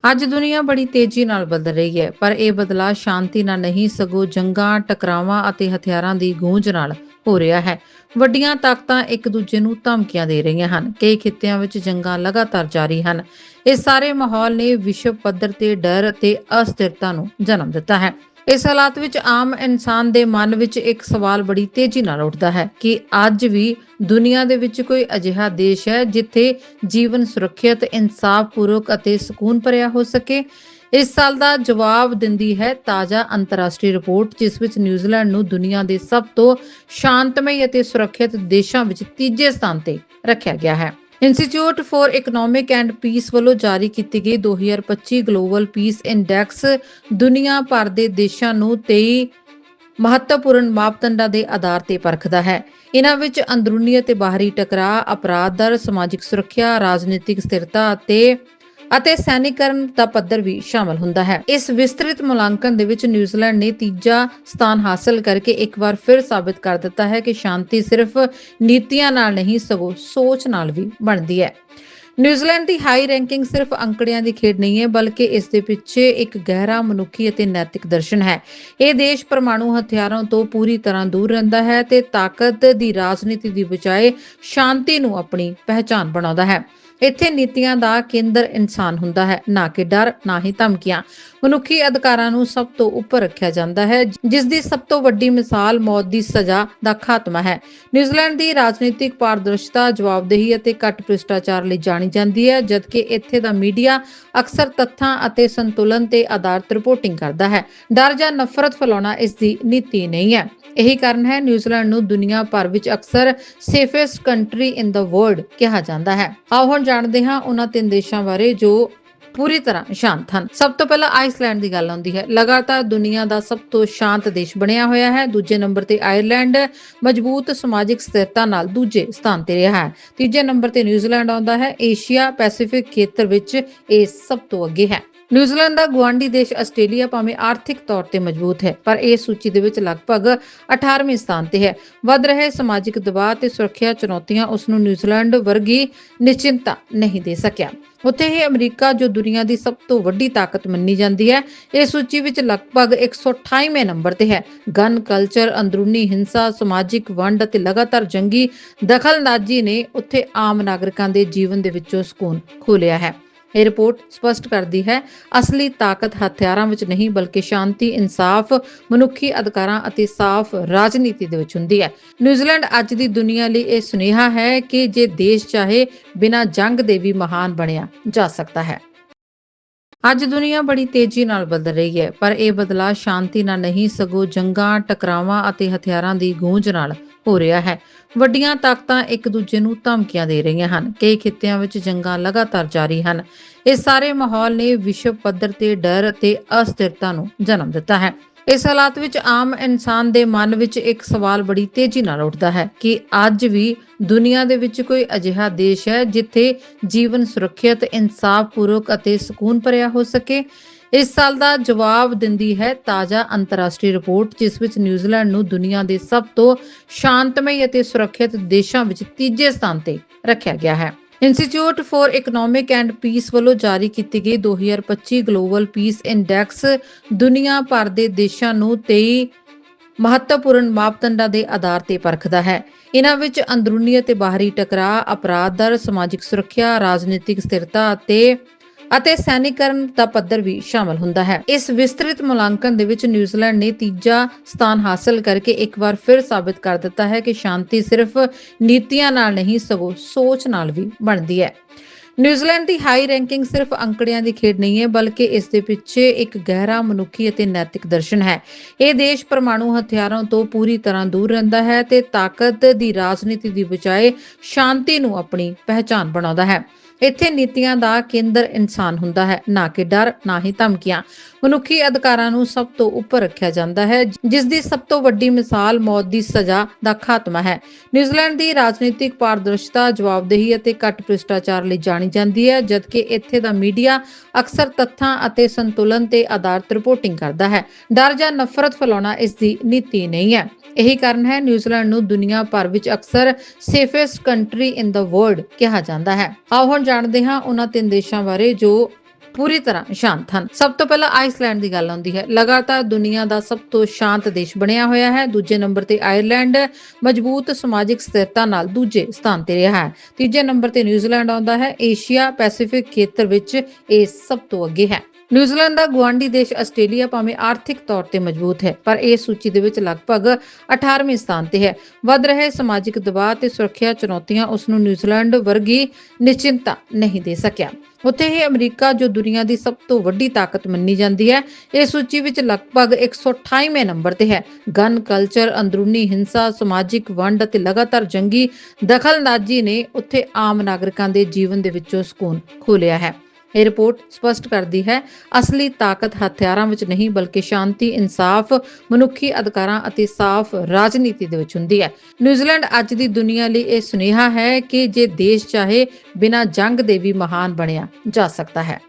ਅੱਜ ਦੁਨੀਆ ਬੜੀ ਤੇਜ਼ੀ ਨਾਲ ਬਦਲ ਰਹੀ ਹੈ, ਪਰ ਇਹ ਬਦਲਾਅ ਸ਼ਾਂਤੀ ਨਾਲ ਨਹੀਂ, ਸਗੋਂ ਜੰਗਾਂ, ਟਕਰਾਵਾਂ ਅਤੇ ਹਥਿਆਰਾਂ ਦੀ ਗੂੰਜ ਨਾਲ ਹੋ ਰਿਹਾ ਹੈ। ਵੱਡੀਆਂ ਤਾਕਤਾਂ ਇੱਕ ਦੂਜੇ ਨੂੰ ਧਮਕੀਆਂ ਦੇ ਰਹੀਆਂ ਹਨ। ਕਈ ਖਿੱਤਿਆਂ ਵਿੱਚ ਜੰਗਾਂ ਲਗਾਤਾਰ ਜਾਰੀ ਹਨ। ਇਹ ਸਾਰੇ ਮਾਹੌਲ ਨੇ ਵਿਸ਼ਵ ਪੱਧਰ ਤੇ ਡਰ ਅਤੇ ਅਸਥਿਰਤਾ ਨੂੰ ਜਨਮ ਦਿੱਤਾ ਹੈ। ਇਸ ਹਾਲਾਤ ਵਿੱਚ ਆਮ ਇਨਸਾਨ ਦੇ ਮਨ ਵਿੱਚ ਇੱਕ ਸਵਾਲ ਬੜੀ ਤੇਜ਼ੀ ਨਾਲ ਉੱਠਦਾ ਹੈ ਕਿ ਅੱਜ ਵੀ ਦੁਨੀਆ ਦੇ ਵਿੱਚ ਕੋਈ ਅਜਿਹਾ ਦੇਸ਼ ਹੈ ਜਿੱਥੇ ਜੀਵਨ ਸੁਰੱਖਿਅਤ, ਇਨਸਾਫਪੂਰਵਕ ਅਤੇ ਸਕੂਨ ਭਰਿਆ ਹੋ ਸਕੇ? ਇਸ ਸਾਲ ਦਾ ਜਵਾਬ ਦਿੰਦੀ ਹੈ ਤਾਜ਼ਾ ਅੰਤਰਰਾਸ਼ਟਰੀ ਰਿਪੋਰਟ, ਜਿਸ ਵਿੱਚ ਨਿਊਜ਼ੀਲੈਂਡ ਨੂੰ ਦੁਨੀਆ ਦੇ ਸਭ ਤੋਂ ਸ਼ਾਂਤਮਈ ਅਤੇ ਸੁਰੱਖਿਅਤ ਦੇਸ਼ਾਂ ਵਿੱਚ ਤੀਜੇ ਸਥਾਨ ਤੇ ਰੱਖਿਆ ਗਿਆ ਹੈ। Institute for economic and peace ਵੱਲੋਂ ਜਾਰੀ ਕੀਤੀ ਗਈ 2025 ਗਲੋਬਲ ਪੀਸ ਇੰਡੈਕਸ ਦੁਨੀਆ ਭਰ ਦੇ ਦੇਸ਼ਾਂ ਨੂੰ 23 ਮਹੱਤਵਪੂਰਨ ਮਾਪਦੰਡਾਂ ਦੇ ਆਧਾਰ ਤੇ ਪਰਖਦਾ ਹੈ। ਇਹਨਾਂ ਵਿੱਚ ਅੰਦਰੂਨੀ ਅਤੇ ਬਾਹਰੀ ਟਕਰਾਅ, ਅਪਰਾਧ ਦਰ, ਸਮਾਜਿਕ ਸੁਰੱਖਿਆ, ਰਾਜਨੀਤਿਕ ਸਥਿਰਤਾ ਅਤੇ ਅਤੇ ਸੈਨਿਕਰਨ ਦਾ ਪੱਧਰ ਵੀ ਸ਼ਾਮਲ ਹੁੰਦਾ ਹੈ। ਇਸ ਵਿਸਤ੍ਰਿਤ ਮੁਲਾਂਕਣ ਦੇ ਵਿੱਚ ਨਿਊਜ਼ੀਲੈਂਡ ਨੇ ਤੀਜਾ ਸਥਾਨ ਹਾਸਲ ਕਰਕੇ ਇੱਕ ਵਾਰ ਫਿਰ ਸਾਬਿਤ ਕਰ ਦਿੱਤਾ ਹੈ ਕਿ ਸ਼ਾਂਤੀ ਸਿਰਫ ਨੀਤੀਆਂ ਨਾਲ ਨਹੀਂ, ਸਗੋਂ ਸੋਚ ਨਾਲ ਵੀ ਬਣਦੀ ਹੈ। ਨਿਊਜ਼ੀਲੈਂਡ ਦੀ ਹਾਈ ਰੈਂਕਿੰਗ ਸਿਰਫ ਅੰਕੜਿਆਂ ਦੀ ਖੇਡ ਨਹੀਂ ਹੈ, ਬਲਕਿ ਇਸ ਦੇ ਪਿੱਛੇ ਇੱਕ ਗਹਿਰਾ ਮਨੁੱਖੀ ਅਤੇ ਨੈਤਿਕ ਦਰਸ਼ਨ ਹੈ। ਇਹ ਦੇਸ਼ ਪਰਮਾਣੂ ਹਥਿਆਰਾਂ ਤੋਂ ਪੂਰੀ ਤਰ੍ਹਾਂ ਦੂਰ ਰਹਿੰਦਾ ਹੈ ਤੇ ਤਾਕਤ ਦੀ ਰਾਜਨੀਤੀ ਦੀ ਬਜਾਏ ਸ਼ਾਂਤੀ ਨੂੰ ਆਪਣੀ ਪਹਿਚਾਨ ਬਣਾਉਂਦਾ ਹੈ। ਇੱਥੇ ਨੀਤੀਆਂ ਦਾ ਕੇਂਦਰ ਇਨਸਾਨ ਹੁੰਦਾ ਹੈ, ਨਾ ਕਿ ਡਰ, ਨਾ ਹੀ ਧਮਕੀਆਂ। ਮਨੁੱਖੀ ਅਧਿਕਾਰਾਂ ਨੂੰ ਸਭ ਤੋਂ ਉੱਪਰ ਰੱਖਿਆ ਜਾਂਦਾ ਹੈ ਜਿਸ ਦੀ ਸਭ ਤੋਂ ਵੱਡੀ ਮਿਸਾਲ ਮੌਤ ਦੀ ਸਜ਼ਾ ਦਾ ਖਾਤਮਾ ਹੈ। ਨਿਊਜ਼ੀਲੈਂਡ ਦੀ ਰਾਜਨੀਤਿਕ ਪਾਰਦਰਸ਼ਤਾ, ਜਵਾਬਦੇਹੀ ਅਤੇ ਘੱਟ ਭ੍ਰਿਸ਼ਟਾਚਾਰ ਲਈ ਜਾਣੀ ਜਾਂਦੀ ਹੈ, ਜਦਕਿ ਇੱਥੇ ਦਾ ਮੀਡੀਆ ਅਕਸਰ ਤੱਥਾਂ ਅਤੇ ਸੰਤੁਲਨ ਤੇ ਆਧਾਰਿਤ ਰਿਪੋਰਟਿੰਗ ਕਰਦਾ ਹੈ। ਡਰ ਜਾਂ ਨਫ਼ਰਤ ਫੈਲਾਉਣਾ ਇਸ ਦੀ ਨੀਤੀ ਨਹੀਂ ਹੈ। ਇਹੀ ਕਾਰਨ ਹੈ, ਨਿਊਜ਼ੀਲੈਂਡ ਨੂੰ ਦੁਨੀਆ ਭਰ ਵਿੱਚ ਅਕਸਰ safest country in the world ਕਿਹਾ ਜਾਂਦਾ ਹੈ। ਆਓ ਹੁਣ ਜਾਣਦੇ ਹਾਂ ਉਹਨਾਂ ਤਿੰਨ ਦੇਸ਼ਾਂ ਬਾਰੇ ਜੋ ਪੂਰੀ ਤਰ੍ਹਾਂ ਸ਼ਾਂਤ ਹਨ। ਸਭ ਤੋਂ ਪਹਿਲਾਂ ਆਈਸਲੈਂਡ ਦੀ ਗੱਲ ਆਉਂਦੀ ਹੈ। ਲਗਾਤਾਰ ਦੁਨੀਆ ਦਾ ਸਭ ਤੋਂ ਸ਼ਾਂਤ ਦੇਸ਼ ਬਣਿਆ ਹੋਇਆ ਹੈ। ਦੂਜੇ ਨੰਬਰ ਤੇ ਆਇਰਲੈਂਡ ਮਜ਼ਬੂਤ ਸਮਾਜਿਕ ਸਥਿਰਤਾ ਨਾਲ ਦੂਜੇ ਸਥਾਨ ਤੇ ਰਿਹਾ ਹੈ। ਤੀਜੇ ਨੰਬਰ ਤੇ ਨਿਊਜ਼ੀਲੈਂਡ ਆਉਂਦਾ ਹੈ। ਏਸ਼ੀਆ ਪੈਸੀਫਿਕ ਖੇਤਰ ਵਿੱਚ ਇਹ ਸਭ ਤੋਂ ਅੱਗੇ ਹੈ। ਨਿਊਜ਼ੀਲੈਂਡ ਦਾ ਗੁਆਂਢੀ ਦੇਸ਼ ਆਸਟ੍ਰੇਲੀਆ ਭਾਵੇਂ ਆਰਥਿਕ ਤੌਰ ਤੇ ਮਜ਼ਬੂਤ ਹੈ, ਪਰ ਇਹ ਸੂਚੀ ਦੇ ਵਿੱਚ ਲਗਭਗ 18ਵੇਂ ਸਥਾਨ ਤੇ ਹੈ। ਵੱਧ ਰਹੇ ਸਮਾਜਿਕ ਦਬਾਅ ਤੇ ਸੁਰੱਖਿਆ ਚੁਣੌਤੀਆਂ ਉਸ ਨੂੰ ਨਿਊਜ਼ੀਲੈਂਡ ਵਰਗੀ ਨਿਸ਼ਚਿੰਤਾ ਨਹੀਂ ਦੇ ਸਕਿਆ। ਉੱਥੇ ਹੀ ਅਮਰੀਕਾ, ਜੋ ਦੁਨੀਆ ਦੀ ਸਭ ਤੋਂ ਵੱਡੀ ਤਾਕਤ ਮੰਨੀ ਜਾਂਦੀ ਹੈ, ਇਹ ਸੂਚੀ ਵਿੱਚ ਲਗਭਗ 128ਵੇਂ ਨੰਬਰ ਤੇ ਹੈ। ਗਨ, ਕਲਚਰ, ਅੰਦਰੂਨੀ ਹਿੰਸਾ, ਸਮਾਜਿਕ ਵੰਡ ਅਤੇ ਲਗਾਤਾਰ ਜੰਗੀ ਦਖਲਅੰਦਾਜ਼ੀ ਨੇ ਉੱਥੇ ਆਮ ਨਾਗਰਿਕਾਂ ਦੇ ਜੀਵਨ ਦੇ ਵਿੱਚੋਂ ਸਕੂਨ ਖੋਲਿਆ ਹੈ। ਇਹ ਰਿਪੋਰਟ ਸਪਸ਼ਟ ਕਰਦੀ ਹੈ, ਅਸਲੀ ਤਾਕਤ ਹਥਿਆਰਾਂ ਵਿੱਚ ਨਹੀਂ ਬਲਕਿ ਸ਼ਾਂਤੀ, ਇਨਸਾਫ, ਮਨੁੱਖੀ ਅਧਿਕਾਰਾਂ ਅਤੇ ਸਾਫ਼ ਰਾਜਨੀਤੀ ਦੇ ਵਿੱਚ ਹੁੰਦੀ ਹੈ। ਨਿਊਜ਼ੀਲੈਂਡ ਅੱਜ ਦੀ ਦੁਨੀਆ ਲਈ ਇਹ ਸੁਨੇਹਾ ਹੈ ਕਿ ਜੇ ਦੇਸ਼ ਚਾਹੇ, ਬਿਨਾਂ ਜੰਗ ਦੇ ਵੀ ਮਹਾਨ ਬਣਿਆ ਜਾ ਸਕਦਾ ਹੈ। ਅੱਜ ਦੁਨੀਆ ਬੜੀ ਤੇਜ਼ੀ ਨਾਲ ਬਦਲ ਰਹੀ ਹੈ, ਪਰ ਇਹ ਬਦਲਾਅ ਸ਼ਾਂਤੀ ਨਾਲ ਨਹੀਂ, ਸਗੋਂ ਜੰਗਾਂ, ਟਕਰਾਵਾਂ ਅਤੇ ਹਥਿਆਰਾਂ ਦੀ ਗੂੰਜ ਨਾਲ ਹੋ ਰਿਹਾ ਹੈ। ਵੱਡੀਆਂ ਤਾਕਤਾਂ ਇੱਕ ਦੂਜੇ ਨੂੰ ਧਮਕੀਆਂ ਦੇ ਰਹੀਆਂ ਹਨ। ਕਈ ਖਿੱਤਿਆਂ ਵਿੱਚ ਜੰਗਾਂ ਲਗਾਤਾਰ ਜਾਰੀ ਹਨ। ਇਹ ਸਾਰੇ ਮਾਹੌਲ ਨੇ ਵਿਸ਼ਵ ਪੱਧਰ ਤੇ ਡਰ ਅਤੇ ਅਸਥਿਰਤਾ ਨੂੰ ਜਨਮ ਦਿੱਤਾ ਹੈ। ਇਸ ਹਾਲਾਤ ਵਿੱਚ ਆਮ ਇਨਸਾਨ ਦੇ ਮਨ ਵਿੱਚ ਇੱਕ ਸਵਾਲ ਬੜੀ ਤੇਜ਼ੀ ਨਾਲ ਉੱਠਦਾ ਹੈ ਕਿ ਅੱਜ ਵੀ ਦੁਨੀਆ ਦੇ ਵਿੱਚ ਕੋਈ ਅਜਿਹਾ ਦੇਸ਼ ਹੈ ਜਿੱਥੇ ਜੀਵਨ ਸੁਰੱਖਿਅਤ, ਇਨਸਾਫਪੂਰਵਕ ਅਤੇ ਸਕੂਨ ਭਰਿਆ ਹੋ ਸਕੇ? ਇਸ ਸਾਲ ਦਾ ਜਵਾਬ ਦਿੰਦੀ ਹੈ ਤਾਜ਼ਾ ਅੰਤਰਰਾਸ਼ਟਰੀ ਰਿਪੋਰਟ, ਜਿਸ ਵਿੱਚ ਨਿਊਜ਼ੀਲੈਂਡ ਨੂੰ ਦੁਨੀਆ ਦੇ ਸਭ ਤੋਂ ਸ਼ਾਂਤਮਈ ਅਤੇ ਸੁਰੱਖਿਅਤ ਦੇਸ਼ਾਂ ਵਿੱਚ ਤੀਜੇ ਸਥਾਨ ਤੇ ਰੱਖਿਆ ਗਿਆ ਹੈ। Institute for economic and peace ਵੱਲੋਂ ਜਾਰੀ ਕੀਤੀ ਗਈ 2025 ਗਲੋਬਲ ਪੀਸ ਇੰਡੈਕਸ ਦੁਨੀਆ ਭਰ ਦੇ ਦੇਸ਼ਾਂ ਨੂੰ 23 ਮਹੱਤਵਪੂਰਨ ਮਾਪਦੰਡਾਂ ਦੇ ਆਧਾਰ ਤੇ ਪਰਖਦਾ ਹੈ। ਇਹਨਾਂ ਵਿੱਚ ਅੰਦਰੂਨੀ ਅਤੇ ਬਾਹਰੀ ਟਕਰਾਅ, ਅਪਰਾਧ ਦਰ, ਸਮਾਜਿਕ ਸੁਰੱਖਿਆ, ਰਾਜਨੀਤਿਕ ਸਥਿਰਤਾ ਅਤੇ ਅਤੇ ਸੈਨਿਕਰਨ ਦਾ ਪੱਧਰ ਵੀ ਸ਼ਾਮਲ ਹੁੰਦਾ ਹੈ। ਇਸ ਵਿਸਤ੍ਰਿਤ ਮੁਲਾਂਕਣ ਦੇ ਵਿੱਚ ਨਿਊਜ਼ੀਲੈਂਡ ਨੇ ਤੀਜਾ ਸਥਾਨ ਹਾਸਲ ਕਰਕੇ ਇੱਕ ਵਾਰ ਫਿਰ ਸਾਬਿਤ ਕਰ ਦਿੱਤਾ ਹੈ ਕਿ ਸ਼ਾਂਤੀ ਸਿਰਫ ਨੀਤੀਆਂ ਨਾਲ ਨਹੀਂ, ਸਗੋਂ ਸੋਚ ਨਾਲ ਵੀ ਬਣਦੀ ਹੈ। ਨਿਊਜ਼ੀਲੈਂਡ ਦੀ ਹਾਈ ਰੈਂਕਿੰਗ ਸਿਰਫ ਅੰਕੜਿਆਂ ਦੀ ਖੇਡ ਨਹੀਂ ਹੈ, ਬਲਕਿ ਇਸ ਦੇ ਪਿੱਛੇ ਇੱਕ ਗਹਿਰਾ ਮਨੁੱਖੀ ਅਤੇ ਨੈਤਿਕ ਦਰਸ਼ਨ ਹੈ। ਇਹ ਦੇਸ਼ ਪਰਮਾਣੂ ਹਥਿਆਰਾਂ ਤੋਂ ਪੂਰੀ ਤਰ੍ਹਾਂ ਦੂਰ ਰਹਿੰਦਾ ਹੈ ਤੇ ਤਾਕਤ ਦੀ ਰਾਜਨੀਤੀ ਦੀ ਬਜਾਏ ਸ਼ਾਂਤੀ ਨੂੰ ਆਪਣੀ ਪਹਿਚਾਨ ਬਣਾਉਂਦਾ ਹੈ। ਇੱਥੇ ਨੀਤੀਆਂ ਦਾ ਕੇਂਦਰ ਇਨਸਾਨ ਹੁੰਦਾ ਹੈ, ਨਾ ਕਿ ਡਰ, ਨਾ ਹੀ ਧਮਕੀਆਂ। ਮਨੁੱਖੀ ਅਧਿਕਾਰਾਂ ਨੂੰ ਸਭ ਤੋਂ ਉੱਪਰ ਰੱਖਿਆ ਜਾਂਦਾ ਹੈ ਜਿਸ ਦੀ ਸਭ ਤੋਂ ਵੱਡੀ ਮਿਸਾਲ ਮੌਤ ਦੀ ਸਜ਼ਾ ਦਾ ਖਾਤਮਾ ਹੈ। ਨਿਊਜ਼ੀਲੈਂਡ ਦੀ ਰਾਜਨੀਤਿਕ ਪਾਰਦਰਸ਼ਤਾ, ਜਵਾਬਦੇਹੀ ਅਤੇ ਘੱਟ ਭ੍ਰਿਸ਼ਟਾਚਾਰ ਲਈ ਜਾਣੀ ਜਾਂਦੀ ਹੈ, ਜਦਕਿ ਇੱਥੇ ਦਾ ਮੀਡੀਆ ਅਕਸਰ ਤੱਥਾਂ ਅਤੇ ਸੰਤੁਲਨ ਤੇ ਆਧਾਰਿਤ ਰਿਪੋਰਟਿੰਗ ਕਰਦਾ ਹੈ। ਡਰ ਜਾਂ ਨਫ਼ਰਤ ਫੈਲਾਉਣਾ ਇਸ ਦੀ ਨੀਤੀ ਨਹੀਂ ਹੈ। ਇਹੀ ਕਾਰਨ ਹੈ, ਨਿਊਜ਼ੀਲੈਂਡ ਨੂੰ ਦੁਨੀਆ ਭਰ ਵਿੱਚ ਅਕਸਰ safest country in the world ਕਿਹਾ ਜਾਂਦਾ ਹੈ। ਆਓ ਹੁਣ ਜਾਣਦੇ ਹਾਂ ਉਹਨਾਂ ਤਿੰਨ ਦੇਸ਼ਾਂ ਬਾਰੇ ਜੋ ਪੂਰੀ ਤਰ੍ਹਾਂ ਸ਼ਾਂਤ ਹਨ। ਸਭ ਤੋਂ ਪਹਿਲਾਂ ਆਈਸਲੈਂਡ ਦੀ ਗੱਲ ਆਉਂਦੀ ਹੈ। ਲਗਾਤਾਰ ਦੁਨੀਆ ਦਾ ਸਭ ਤੋਂ ਸ਼ਾਂਤ ਦੇਸ਼ ਬਣਿਆ ਹੋਇਆ ਹੈ। ਦੂਜੇ ਨੰਬਰ ਤੇ ਆਇਰਲੈਂਡ ਮਜ਼ਬੂਤ ਸਮਾਜਿਕ ਸਥਿਰਤਾ ਨਾਲ ਦੂਜੇ ਸਥਾਨ ਤੇ ਰਿਹਾ ਹੈ। ਤੀਜੇ ਨੰਬਰ ਤੇ ਨਿਊਜ਼ੀਲੈਂਡ ਆਉਂਦਾ ਹੈ। ਏਸ਼ੀਆ ਪੈਸੀਫਿਕ ਖੇਤਰ ਵਿੱਚ ਇਹ ਸਭ ਤੋਂ ਅੱਗੇ ਹੈ। ਨਿਊਜ਼ੀਲੈਂਡ ਦਾ ਗੁਆਂਢੀ ਦੇਸ਼ ਆਸਟ੍ਰੇਲੀਆ ਭਾਵੇਂ ਆਰਥਿਕ ਤੌਰ ਤੇ ਮਜ਼ਬੂਤ ਹੈ, ਪਰ ਇਹ ਸੂਚੀ ਦੇ ਵਿੱਚ ਲਗਭਗ 18ਵੇਂ ਸਥਾਨ ਤੇ ਹੈ। ਵੱਧ ਰਹੇ ਸਮਾਜਿਕ ਦਬਾਅ ਤੇ ਸੁਰੱਖਿਆ ਚੁਣੌਤੀਆਂ ਉਸ ਨੂੰ ਨਿਊਜ਼ੀਲੈਂਡ ਵਰਗੀ ਨਿਸ਼ਚਿੰਤਾ ਨਹੀਂ ਦੇ ਸਕਿਆ। ਉੱਥੇ ਹੀ ਅਮਰੀਕਾ, ਜੋ ਦੁਨੀਆ ਦੀ ਸਭ ਤੋਂ ਵੱਡੀ ਤਾਕਤ ਮੰਨੀ ਜਾਂਦੀ ਹੈ, ਇਹ ਸੂਚੀ ਵਿੱਚ ਲਗਭਗ 128ਵੇਂ ਨੰਬਰ ਤੇ ਹੈ। ਗਨ, ਕਲਚਰ, ਅੰਦਰੂਨੀ ਹਿੰਸਾ, ਸਮਾਜਿਕ ਵੰਡ ਅਤੇ ਲਗਾਤਾਰ ਜੰਗੀ ਦਖਲਅੰਦਾਜ਼ੀ ਨੇ ਉੱਥੇ ਆਮ ਨਾਗਰਿਕਾਂ ਦੇ ਜੀਵਨ ਦੇ ਵਿੱਚੋਂ ਸਕੂਨ ਖੋਲਿਆ ਹੈ। ਇਹ ਰਿਪੋਰਟ ਸਪਸ਼ਟ ਕਰਦੀ ਹੈ, ਅਸਲੀ ਤਾਕਤ ਹਥਿਆਰਾਂ ਵਿੱਚ ਨਹੀਂ ਬਲਕਿ ਸ਼ਾਂਤੀ, ਇਨਸਾਫ, ਮਨੁੱਖੀ ਅਧਿਕਾਰਾਂ ਅਤੇ ਸਾਫ਼ ਰਾਜਨੀਤੀ ਦੇ ਵਿੱਚ ਹੁੰਦੀ ਹੈ। ਨਿਊਜ਼ੀਲੈਂਡ ਅੱਜ ਦੀ ਦੁਨੀਆ ਲਈ ਇਹ ਸੁਨੇਹਾ ਹੈ ਕਿ ਜੇ ਦੇਸ਼ ਚਾਹੇ, ਬਿਨਾਂ ਜੰਗ ਦੇ ਵੀ ਮਹਾਨ ਬਣਿਆ ਜਾ ਸਕਦਾ ਹੈ।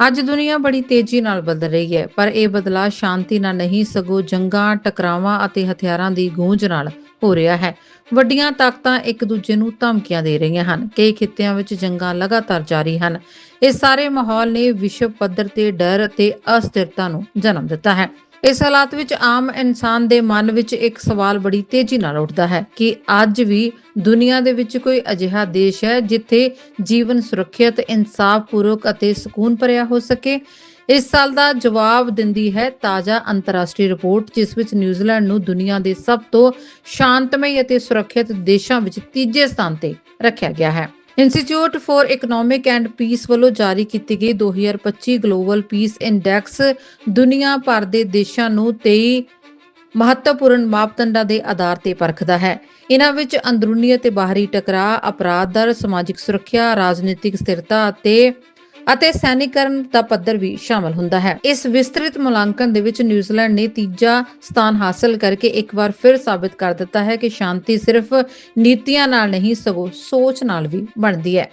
ਅੱਜ ਦੁਨੀਆ ਬੜੀ ਤੇਜ਼ੀ ਨਾਲ ਬਦਲ ਰਹੀ ਹੈ, ਪਰ ਇਹ ਬਦਲਾਅ ਸ਼ਾਂਤੀ ਨਾਲ ਨਹੀਂ, ਸਗੋਂ ਜੰਗਾਂ, ਟਕਰਾਵਾਂ ਅਤੇ ਹਥਿਆਰਾਂ ਦੀ ਗੂੰਜ ਨਾਲ ਹੋ ਰਿਹਾ ਹੈ। ਵੱਡੀਆਂ ਤਾਕਤਾਂ ਇੱਕ ਦੂਜੇ ਨੂੰ ਧਮਕੀਆਂ ਦੇ ਰਹੀਆਂ ਹਨ। ਕਈ ਖਿੱਤਿਆਂ ਵਿੱਚ ਜੰਗਾਂ ਲਗਾਤਾਰ ਜਾਰੀ ਹਨ। ਇਹ ਸਾਰੇ ਮਾਹੌਲ ਨੇ ਵਿਸ਼ਵ ਪੱਧਰ ਤੇ ਡਰ ਅਤੇ ਅਸਥਿਰਤਾ ਨੂੰ ਜਨਮ ਦਿੱਤਾ ਹੈ। ਇਸ ਹਾਲਾਤ ਵਿੱਚ ਆਮ ਇਨਸਾਨ ਦੇ ਮਨ ਵਿੱਚ ਇੱਕ ਸਵਾਲ ਬੜੀ ਤੇਜ਼ੀ ਨਾਲ ਉੱਠਦਾ ਹੈ ਕਿ ਅੱਜ ਵੀ ਦੁਨੀਆ ਦੇ ਵਿੱਚ ਕੋਈ ਅਜਿਹਾ ਦੇਸ਼ ਹੈ ਜਿੱਥੇ ਜੀਵਨ ਸੁਰੱਖਿਅਤ, ਇਨਸਾਫਪੂਰਵਕ ਅਤੇ ਸਕੂਨ ਭਰਿਆ ਹੋ ਸਕੇ? ਇਸ ਸਾਲ ਦਾ ਜਵਾਬ ਦਿੰਦੀ ਹੈ ਤਾਜ਼ਾ ਅੰਤਰਰਾਸ਼ਟਰੀ ਰਿਪੋਰਟ, ਜਿਸ ਵਿੱਚ ਨਿਊਜ਼ੀਲੈਂਡ ਨੂੰ ਦੁਨੀਆ ਦੇ ਸਭ ਤੋਂ ਸ਼ਾਂਤਮਈ ਅਤੇ ਸੁਰੱਖਿਅਤ ਦੇਸ਼ਾਂ ਵਿੱਚ ਤੀਜੇ ਸਥਾਨ ਤੇ ਰੱਖਿਆ ਗਿਆ ਹੈ। Institute for economic and peace ਵੱਲੋਂ ਜਾਰੀ ਕੀਤੀ ਗਈ 2025 ਗਲੋਬਲ ਪੀਸ ਇੰਡੈਕਸ ਦੁਨੀਆ ਭਰ ਦੇ ਦੇਸ਼ਾਂ ਨੂੰ 23 ਮਹੱਤਵਪੂਰਨ ਮਾਪਦੰਡਾਂ ਦੇ ਆਧਾਰ ਤੇ ਪਰਖਦਾ ਹੈ। ਇਹਨਾਂ ਵਿੱਚ ਅੰਦਰੂਨੀ ਅਤੇ ਬਾਹਰੀ ਟਕਰਾਅ, ਅਪਰਾਧ ਦਰ, ਸਮਾਜਿਕ ਸੁਰੱਖਿਆ, ਰਾਜਨੀਤਿਕ ਸਥਿਰਤਾ ਅਤੇ ਅਤੇ ਸੈਨਿਕਰਨ ਦਾ ਪੱਧਰ ਵੀ ਸ਼ਾਮਲ ਹੁੰਦਾ ਹੈ। ਇਸ ਵਿਸਤ੍ਰਿਤ ਮੁਲਾਂਕਣ ਦੇ ਵਿੱਚ ਨਿਊਜ਼ੀਲੈਂਡ ਨੇ ਤੀਜਾ ਸਥਾਨ ਹਾਸਲ ਕਰਕੇ ਇੱਕ ਵਾਰ ਫਿਰ ਸਾਬਿਤ ਕਰ ਦਿੱਤਾ ਹੈ ਕਿ ਸ਼ਾਂਤੀ ਸਿਰਫ ਨੀਤੀਆਂ ਨਾਲ ਨਹੀਂ, ਸਗੋਂ ਸੋਚ ਨਾਲ ਵੀ ਬਣਦੀ ਹੈ।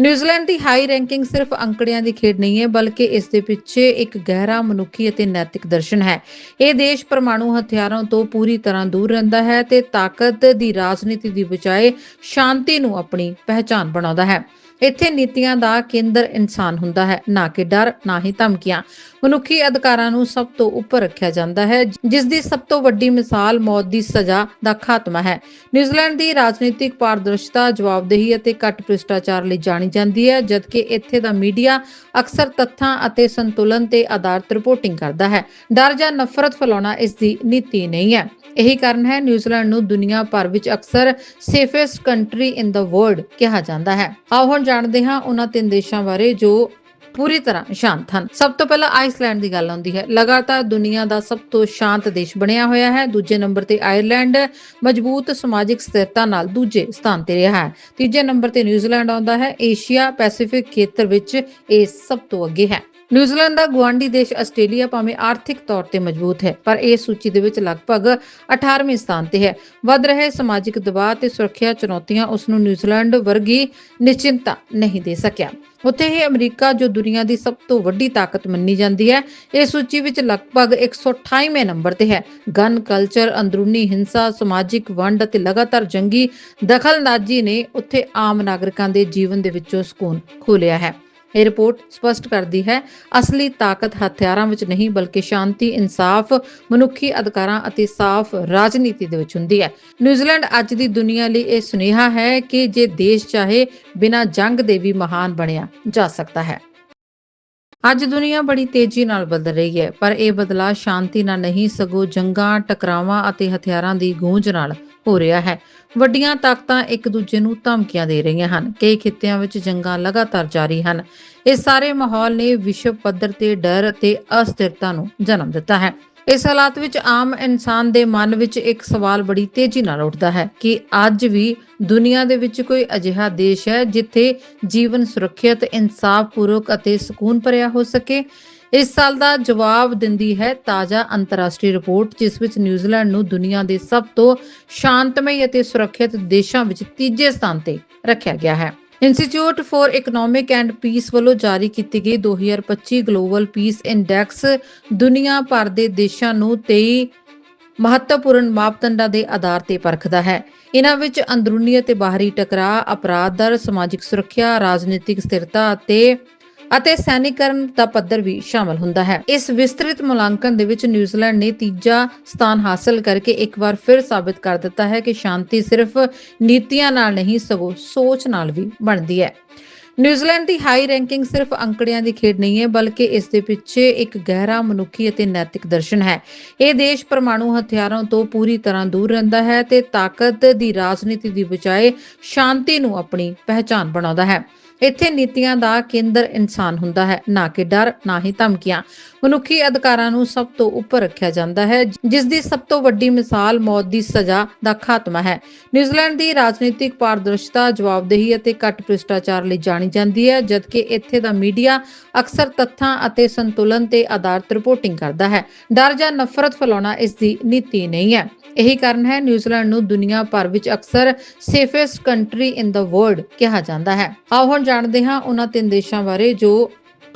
ਨਿਊਜ਼ੀਲੈਂਡ ਦੀ ਹਾਈ ਰੈਂਕਿੰਗ ਸਿਰਫ ਅੰਕੜਿਆਂ ਦੀ ਖੇਡ ਨਹੀਂ ਹੈ, ਬਲਕਿ ਇਸ ਦੇ ਪਿੱਛੇ ਇੱਕ ਗਹਿਰਾ ਮਨੁੱਖੀ ਅਤੇ ਨੈਤਿਕ ਦਰਸ਼ਨ ਹੈ। ਇਹ ਦੇਸ਼ ਪਰਮਾਣੂ ਹਥਿਆਰਾਂ ਤੋਂ ਪੂਰੀ ਤਰ੍ਹਾਂ ਦੂਰ ਰਹਿੰਦਾ ਹੈ ਤੇ ਤਾਕਤ ਦੀ ਰਾਜਨੀਤੀ ਦੀ ਬਜਾਏ ਸ਼ਾਂਤੀ ਨੂੰ ਆਪਣੀ ਪਹਿਚਾਨ ਬਣਾਉਂਦਾ ਹੈ। ਇੱਥੇ ਨੀਤੀਆਂ ਦਾ ਕੇਂਦਰ ਇਨਸਾਨ ਹੁੰਦਾ ਹੈ, ਨਾ ਕਿ ਡਰ, ਨਾ ਹੀ ਧਮਕੀਆਂ। ਮਨੁੱਖੀ ਅਧਿਕਾਰਾਂ ਨੂੰ ਸਭ ਤੋਂ ਉੱਪਰ ਰੱਖਿਆ ਜਾਂਦਾ ਹੈ ਜਿਸ ਦੀ ਸਭ ਤੋਂ ਵੱਡੀ ਮਿਸਾਲ ਮੌਤ ਦੀ ਸਜ਼ਾ ਦਾ ਖਾਤਮਾ ਹੈ। ਨਿਊਜ਼ੀਲੈਂਡ ਦੀ ਰਾਜਨੀਤਿਕ ਪਾਰਦਰਸ਼ਤਾ, ਜਵਾਬਦੇਹੀ ਅਤੇ ਘੱਟ ਭ੍ਰਿਸ਼ਟਾਚਾਰ ਲਈ ਜਾਣੀ ਜਾਂਦੀ ਹੈ, ਜਦਕਿ ਇੱਥੇ ਦਾ ਮੀਡੀਆ ਅਕਸਰ ਤੱਥਾਂ ਅਤੇ ਸੰਤੁਲਨ ਤੇ ਆਧਾਰਿਤ ਰਿਪੋਰਟਿੰਗ ਕਰਦਾ ਹੈ। ਡਰ ਜਾਂ ਨਫ਼ਰਤ ਫੈਲਾਉਣਾ ਇਸ ਦੀ ਨੀਤੀ ਨਹੀਂ ਹੈ। ਇਹੀ ਕਾਰਨ ਹੈ, ਨਿਊਜ਼ੀਲੈਂਡ ਨੂੰ ਦੁਨੀਆ ਭਰ ਵਿੱਚ ਅਕਸਰ safest country in the world ਕਿਹਾ ਜਾਂਦਾ ਹੈ। ਆਓ ਹੁਣ ਜਾਣਦੇ ਹਾਂ ਉਹਨਾਂ ਤਿੰਨ ਦੇਸ਼ਾਂ ਬਾਰੇ ਜੋ ਪੂਰੀ ਤਰ੍ਹਾਂ ਸ਼ਾਂਤ ਹਨ। ਸਭ ਤੋਂ ਪਹਿਲਾਂ ਆਈਸਲੈਂਡ ਦੀ ਗੱਲ ਆਉਂਦੀ ਹੈ। ਲਗਾਤਾਰ ਦੁਨੀਆ ਦਾ ਸਭ ਤੋਂ ਸ਼ਾਂਤ ਦੇਸ਼ ਬਣਿਆ ਹੋਇਆ ਹੈ। ਦੂਜੇ ਨੰਬਰ ਤੇ ਆਇਰਲੈਂਡ ਮਜ਼ਬੂਤ ਸਮਾਜਿਕ ਸਥਿਰਤਾ ਨਾਲ ਦੂਜੇ ਸਥਾਨ ਤੇ ਰਿਹਾ ਹੈ। ਤੀਜੇ ਨੰਬਰ ਤੇ ਨਿਊਜ਼ੀਲੈਂਡ ਆਉਂਦਾ ਹੈ। ਏਸ਼ੀਆ ਪੈਸੀਫਿਕ ਖੇਤਰ ਵਿੱਚ ਇਹ ਸਭ ਤੋਂ ਅੱਗੇ ਹੈ। ਨਿਊਜ਼ੀਲੈਂਡ ਦਾ ਗੁਆਂਢੀ ਦੇਸ਼ ਆਸਟ੍ਰੇਲੀਆ ਭਾਵੇਂ ਆਰਥਿਕ ਤੌਰ ਤੇ ਮਜ਼ਬੂਤ ਹੈ, ਪਰ ਇਹ ਸੂਚੀ ਦੇ ਵਿੱਚ ਲਗਭਗ 18ਵੇਂ ਸਥਾਨ ਤੇ ਹੈ। ਵੱਧ ਰਹੇ ਸਮਾਜਿਕ ਦਬਾਅ ਤੇ ਸੁਰੱਖਿਆ ਚੁਣੌਤੀਆਂ ਉਸ ਨੂੰ ਨਿਊਜ਼ੀਲੈਂਡ ਵਰਗੀ ਨਿਸ਼ਚਿੰਤਾ ਨਹੀਂ ਦੇ ਸਕਿਆ। ਉੱਥੇ ਹੀ ਅਮਰੀਕਾ, ਜੋ ਦੁਨੀਆ ਦੀ ਸਭ ਤੋਂ ਵੱਡੀ ਤਾਕਤ ਮੰਨੀ ਜਾਂਦੀ ਹੈ ਇਸ ਸੂਚੀ ਵਿੱਚ ਲਗਭਗ 128ਵੇਂ ਨੰਬਰ ਤੇ ਹੈ। ਗਨ ਕਲਚਰ, ਅੰਦਰੂਨੀ ਹਿੰਸਾ, ਸਮਾਜਿਕ ਵੰਡ ਅਤੇ ਲਗਾਤਾਰ ਜੰਗੀ ਦਖਲਅੰਦਾਜ਼ੀ ਨੇ ਉੱਥੇ ਆਮ ਨਾਗਰਿਕਾਂ ਦੇ ਜੀਵਨ ਦੇ ਵਿੱਚੋਂ ਸਕੂਨ ਖੋਲਿਆ ਹੈ। ਇਹ ਰਿਪੋਰਟ ਸਪਸ਼ਟ ਕਰਦੀ ਹੈ, ਅਸਲੀ ਤਾਕਤ ਹਥਿਆਰਾਂ ਵਿੱਚ ਨਹੀਂ ਬਲਕਿ ਸ਼ਾਂਤੀ, ਇਨਸਾਫ, ਮਨੁੱਖੀ ਅਧਿਕਾਰਾਂ ਅਤੇ ਸਾਫ਼ ਰਾਜਨੀਤੀ ਦੇ ਵਿੱਚ ਹੁੰਦੀ ਹੈ। ਨਿਊਜ਼ੀਲੈਂਡ ਅੱਜ ਦੀ ਦੁਨੀਆ ਲਈ ਇਹ ਸੁਨੇਹਾ ਹੈ ਕਿ ਜੇ ਦੇਸ਼ ਚਾਹੇ, ਬਿਨਾਂ ਜੰਗ ਦੇ ਵੀ ਮਹਾਨ ਬਣਿਆ ਜਾ ਸਕਦਾ ਹੈ। ਅੱਜ ਦੁਨੀਆ ਬੜੀ ਤੇਜ਼ੀ ਨਾਲ ਬਦਲ ਰਹੀ ਹੈ, ਪਰ ਇਹ ਬਦਲਾਅ ਸ਼ਾਂਤੀ ਨਾਲ ਨਹੀਂ, ਸਗੋਂ ਜੰਗਾਂ, ਟਕਰਾਵਾਂ ਅਤੇ ਹਥਿਆਰਾਂ ਦੀ ਗੂੰਜ ਨਾਲ ਹੋ ਰਿਹਾ ਹੈ। ਵੱਡੀਆਂ ਤਾਕਤਾਂ ਇੱਕ ਦੂਜੇ ਨੂੰ ਧਮਕੀਆਂ ਦੇ ਰਹੀਆਂ ਹਨ। ਕਈ ਖਿੱਤਿਆਂ ਵਿੱਚ ਜੰਗਾਂ ਲਗਾਤਾਰ ਜਾਰੀ ਹਨ। ਇਹ ਸਾਰੇ ਮਾਹੌਲ ਨੇ ਵਿਸ਼ਵ ਪੱਧਰ ਤੇ ਡਰ ਅਤੇ ਅਸਥਿਰਤਾ ਨੂੰ ਜਨਮ ਦਿੱਤਾ ਹੈ। ਇਸ ਹਾਲਾਤ ਵਿੱਚ ਆਮ ਇਨਸਾਨ ਦੇ ਮਨ ਵਿੱਚ ਇੱਕ ਸਵਾਲ ਬੜੀ ਤੇਜ਼ੀ ਨਾਲ ਉੱਠਦਾ ਹੈ ਕਿ ਅੱਜ ਵੀ ਦੁਨੀਆ ਦੇ ਵਿੱਚ ਕੋਈ ਅਜਿਹਾ ਦੇਸ਼ ਹੈ ਜਿੱਥੇ ਜੀਵਨ ਸੁਰੱਖਿਅਤ, ਇਨਸਾਫਪੂਰਵਕ ਅਤੇ ਸਕੂਨ ਭਰਿਆ ਹੋ ਸਕੇ? ਇਸ ਸਾਲ ਦਾ ਜਵਾਬ ਦਿੰਦੀ ਹੈ ਤਾਜ਼ਾ ਅੰਤਰਰਾਸ਼ਟਰੀ ਰਿਪੋਰਟ, ਜਿਸ ਵਿੱਚ ਨਿਊਜ਼ੀਲੈਂਡ ਨੂੰ ਦੁਨੀਆ ਦੇ ਸਭ ਤੋਂ ਸ਼ਾਂਤਮਈ ਅਤੇ ਸੁਰੱਖਿਅਤ ਦੇਸ਼ਾਂ ਵਿੱਚ ਤੀਜੇ ਸਥਾਨ ਤੇ ਰੱਖਿਆ ਗਿਆ ਹੈ। Institute for economic and peace ਵੱਲੋਂ ਜਾਰੀ ਕੀਤੀ ਗਈ 2025 ਗਲੋਬਲ ਪੀਸ ਇੰਡੈਕਸ ਦੁਨੀਆ ਭਰ ਦੇ ਦੇਸ਼ਾਂ ਨੂੰ 23 ਮਹੱਤਵਪੂਰਨ ਮਾਪਦੰਡਾਂ ਦੇ ਆਧਾਰ ਤੇ ਪਰਖਦਾ ਹੈ। ਇਹਨਾਂ ਵਿੱਚ ਅੰਦਰੂਨੀ ਅਤੇ ਬਾਹਰੀ ਟਕਰਾਅ, ਅਪਰਾਧ ਦਰ, ਸਮਾਜਿਕ ਸੁਰੱਖਿਆ, ਰਾਜਨੀਤਿਕ ਸਥਿਰਤਾ ਅਤੇ ਅਤੇ ਸੈਨਿਕਰਨ ਦਾ ਪੱਧਰ ਵੀ ਸ਼ਾਮਲ ਹੁੰਦਾ ਹੈ। ਇਸ ਵਿਸਤ੍ਰਿਤ ਮੁਲਾਂਕਣ ਦੇ ਵਿੱਚ ਨਿਊਜ਼ੀਲੈਂਡ ਨੇ ਤੀਜਾ ਸਥਾਨ ਹਾਸਲ ਕਰਕੇ ਇੱਕ ਵਾਰ ਫਿਰ ਸਾਬਿਤ ਕਰ ਦਿੱਤਾ ਹੈ ਕਿ ਸ਼ਾਂਤੀ ਸਿਰਫ ਨੀਤੀਆਂ ਨਾਲ ਨਹੀਂ, ਸਗੋਂ ਸੋਚ ਨਾਲ ਵੀ ਬਣਦੀ ਹੈ। ਨਿਊਜ਼ੀਲੈਂਡ ਦੀ ਹਾਈ ਰੈਂਕਿੰਗ ਸਿਰਫ ਅੰਕੜਿਆਂ ਦੀ ਖੇਡ ਨਹੀਂ ਹੈ, ਬਲਕਿ ਇਸ ਦੇ ਪਿੱਛੇ ਇੱਕ ਗਹਿਰਾ ਮਨੁੱਖੀ ਅਤੇ ਨੈਤਿਕ ਦਰਸ਼ਨ ਹੈ। ਇਹ ਦੇਸ਼ ਪਰਮਾਣੂ ਹਥਿਆਰਾਂ ਤੋਂ ਪੂਰੀ ਤਰ੍ਹਾਂ ਦੂਰ ਰਹਿੰਦਾ ਹੈ ਤੇ ਤਾਕਤ ਦੀ ਰਾਜਨੀਤੀ ਦੀ ਬਜਾਏ ਸ਼ਾਂਤੀ ਨੂੰ ਆਪਣੀ ਪਹਿਚਾਨ ਬਣਾਉਂਦਾ ਹੈ। ਇੱਥੇ ਨੀਤੀਆਂ ਦਾ ਕੇਂਦਰ ਇਨਸਾਨ ਹੁੰਦਾ ਹੈ, ਨਾ ਕਿ ਡਰ, ਨਾ ਹੀ ਧਮਕੀਆਂ। ਮਨੁੱਖੀ ਅਧਿਕਾਰਾਂ ਨੂੰ ਸਭ ਤੋਂ ਉੱਪਰ ਰੱਖਿਆ ਜਾਂਦਾ ਹੈ ਜਿਸ ਦੀ ਸਭ ਤੋਂ ਵੱਡੀ ਮਿਸਾਲ ਮੌਤ ਦੀ ਸਜ਼ਾ ਦਾ ਖਾਤਮਾ ਹੈ। ਨਿਊਜ਼ੀਲੈਂਡ ਦੀ ਰਾਜਨੀਤਿਕ ਪਾਰਦਰਸ਼ਤਾ, ਜਵਾਬਦੇਹੀ ਅਤੇ ਘੱਟ ਭ੍ਰਿਸ਼ਟਾਚਾਰ ਲਈ ਜਾਣੀ ਜਾਂਦੀ ਹੈ, ਜਦਕਿ ਇੱਥੇ ਦਾ ਮੀਡੀਆ ਅਕਸਰ ਤੱਥਾਂ ਅਤੇ ਸੰਤੁਲਨ ਤੇ ਆਧਾਰਿਤ ਰਿਪੋਰਟਿੰਗ ਕਰਦਾ ਹੈ। ਡਰ ਜਾਂ ਨਫ਼ਰਤ ਫੈਲਾਉਣਾ ਇਸ ਦੀ ਨੀਤੀ ਨਹੀਂ ਹੈ। ਇਹੀ ਕਾਰਨ ਹੈ, ਨਿਊਜ਼ੀਲੈਂਡ ਨੂੰ ਦੁਨੀਆ ਭਰ ਵਿੱਚ ਅਕਸਰ safest country in the world ਕਿਹਾ ਜਾਂਦਾ ਹੈ। ਆਓ ਹੁਣ ਜਾਣਦੇ ਹਾਂ ਉਹਨਾਂ ਤਿੰਨ ਦੇਸ਼ਾਂ ਬਾਰੇ ਜੋ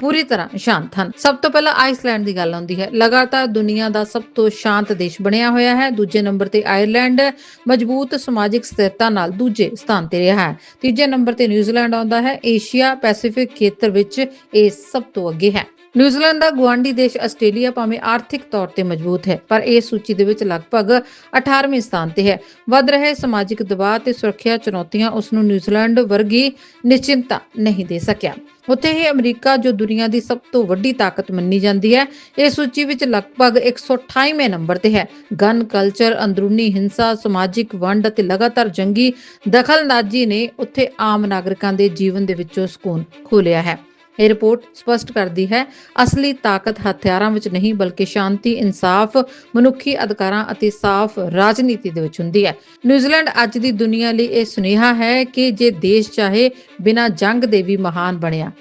ਪੂਰੀ ਤਰ੍ਹਾਂ ਸ਼ਾਂਤ ਹਨ। ਸਭ ਤੋਂ ਪਹਿਲਾਂ ਆਈਸਲੈਂਡ ਦੀ ਗੱਲ ਆਉਂਦੀ ਹੈ। ਲਗਾਤਾਰ ਦੁਨੀਆ ਦਾ ਸਭ ਤੋਂ ਸ਼ਾਂਤ ਦੇਸ਼ ਬਣਿਆ ਹੋਇਆ ਹੈ। ਦੂਜੇ ਨੰਬਰ ਤੇ ਆਇਰਲੈਂਡ ਮਜ਼ਬੂਤ ਸਮਾਜਿਕ ਸਥਿਰਤਾ ਨਾਲ ਦੂਜੇ ਸਥਾਨ ਤੇ ਰਿਹਾ ਹੈ। ਤੀਜੇ ਨੰਬਰ ਤੇ ਨਿਊਜ਼ੀਲੈਂਡ ਆਉਂਦਾ ਹੈ। ਏਸ਼ੀਆ ਪੈਸੀਫਿਕ ਖੇਤਰ ਵਿੱਚ ਇਹ ਸਭ ਤੋਂ ਅੱਗੇ ਹੈ। ਨਿਊਜ਼ੀਲੈਂਡ ਦਾ ਗੁਆਂਢੀ ਦੇਸ਼ ਆਸਟ੍ਰੇਲੀਆ ਭਾਵੇਂ ਆਰਥਿਕ ਤੌਰ ਤੇ ਮਜ਼ਬੂਤ ਹੈ, ਪਰ ਇਹ ਸੂਚੀ ਦੇ ਵਿੱਚ ਲਗਭਗ 18ਵੇਂ ਸਥਾਨ ਤੇ ਹੈ। ਵੱਧ ਰਹੇ ਸਮਾਜਿਕ ਦਬਾਅ ਤੇ ਸੁਰੱਖਿਆ ਚੁਣੌਤੀਆਂ ਉਸ ਨੂੰ ਨਿਊਜ਼ੀਲੈਂਡ ਵਰਗੀ ਨਿਸ਼ਚਿੰਤਾ ਨਹੀਂ ਦੇ ਸਕਿਆ। ਉੱਥੇ ਹੀ ਅਮਰੀਕਾ, ਜੋ ਦੁਨੀਆ ਦੀ ਸਭ ਤੋਂ ਵੱਡੀ ਤਾਕਤ ਮੰਨੀ ਜਾਂਦੀ ਹੈ, ਇਹ ਸੂਚੀ ਵਿੱਚ ਲਗਭਗ 128ਵੇਂ ਨੰਬਰ ਤੇ ਹੈ। ਗਨ, ਕਲਚਰ, ਅੰਦਰੂਨੀ ਹਿੰਸਾ, ਸਮਾਜਿਕ ਵੰਡ ਅਤੇ ਲਗਾਤਾਰ ਜੰਗੀ ਦਖਲਅੰਦਾਜ਼ੀ ਨੇ ਉੱਥੇ ਆਮ ਨਾਗਰਿਕਾਂ ਦੇ ਜੀਵਨ ਦੇ ਵਿੱਚੋਂ ਸਕੂਨ ਖੋਲਿਆ ਹੈ। ਇਹ ਰਿਪੋਰਟ ਸਪਸ਼ਟ ਕਰਦੀ ਹੈ, ਅਸਲੀ ਤਾਕਤ ਹਥਿਆਰਾਂ ਵਿੱਚ ਨਹੀਂ ਬਲਕਿ ਸ਼ਾਂਤੀ, ਇਨਸਾਫ, ਮਨੁੱਖੀ ਅਧਿਕਾਰਾਂ ਅਤੇ ਸਾਫ਼ ਰਾਜਨੀਤੀ ਦੇ ਵਿੱਚ ਹੁੰਦੀ ਹੈ। ਨਿਊਜ਼ੀਲੈਂਡ ਅੱਜ ਦੀ ਦੁਨੀਆ ਲਈ ਇਹ ਸੁਨੇਹਾ ਹੈ ਕਿ ਜੇ ਦੇਸ਼ ਚਾਹੇ, ਬਿਨਾਂ ਜੰਗ ਦੇ ਵੀ ਮਹਾਨ ਬਣਿਆ।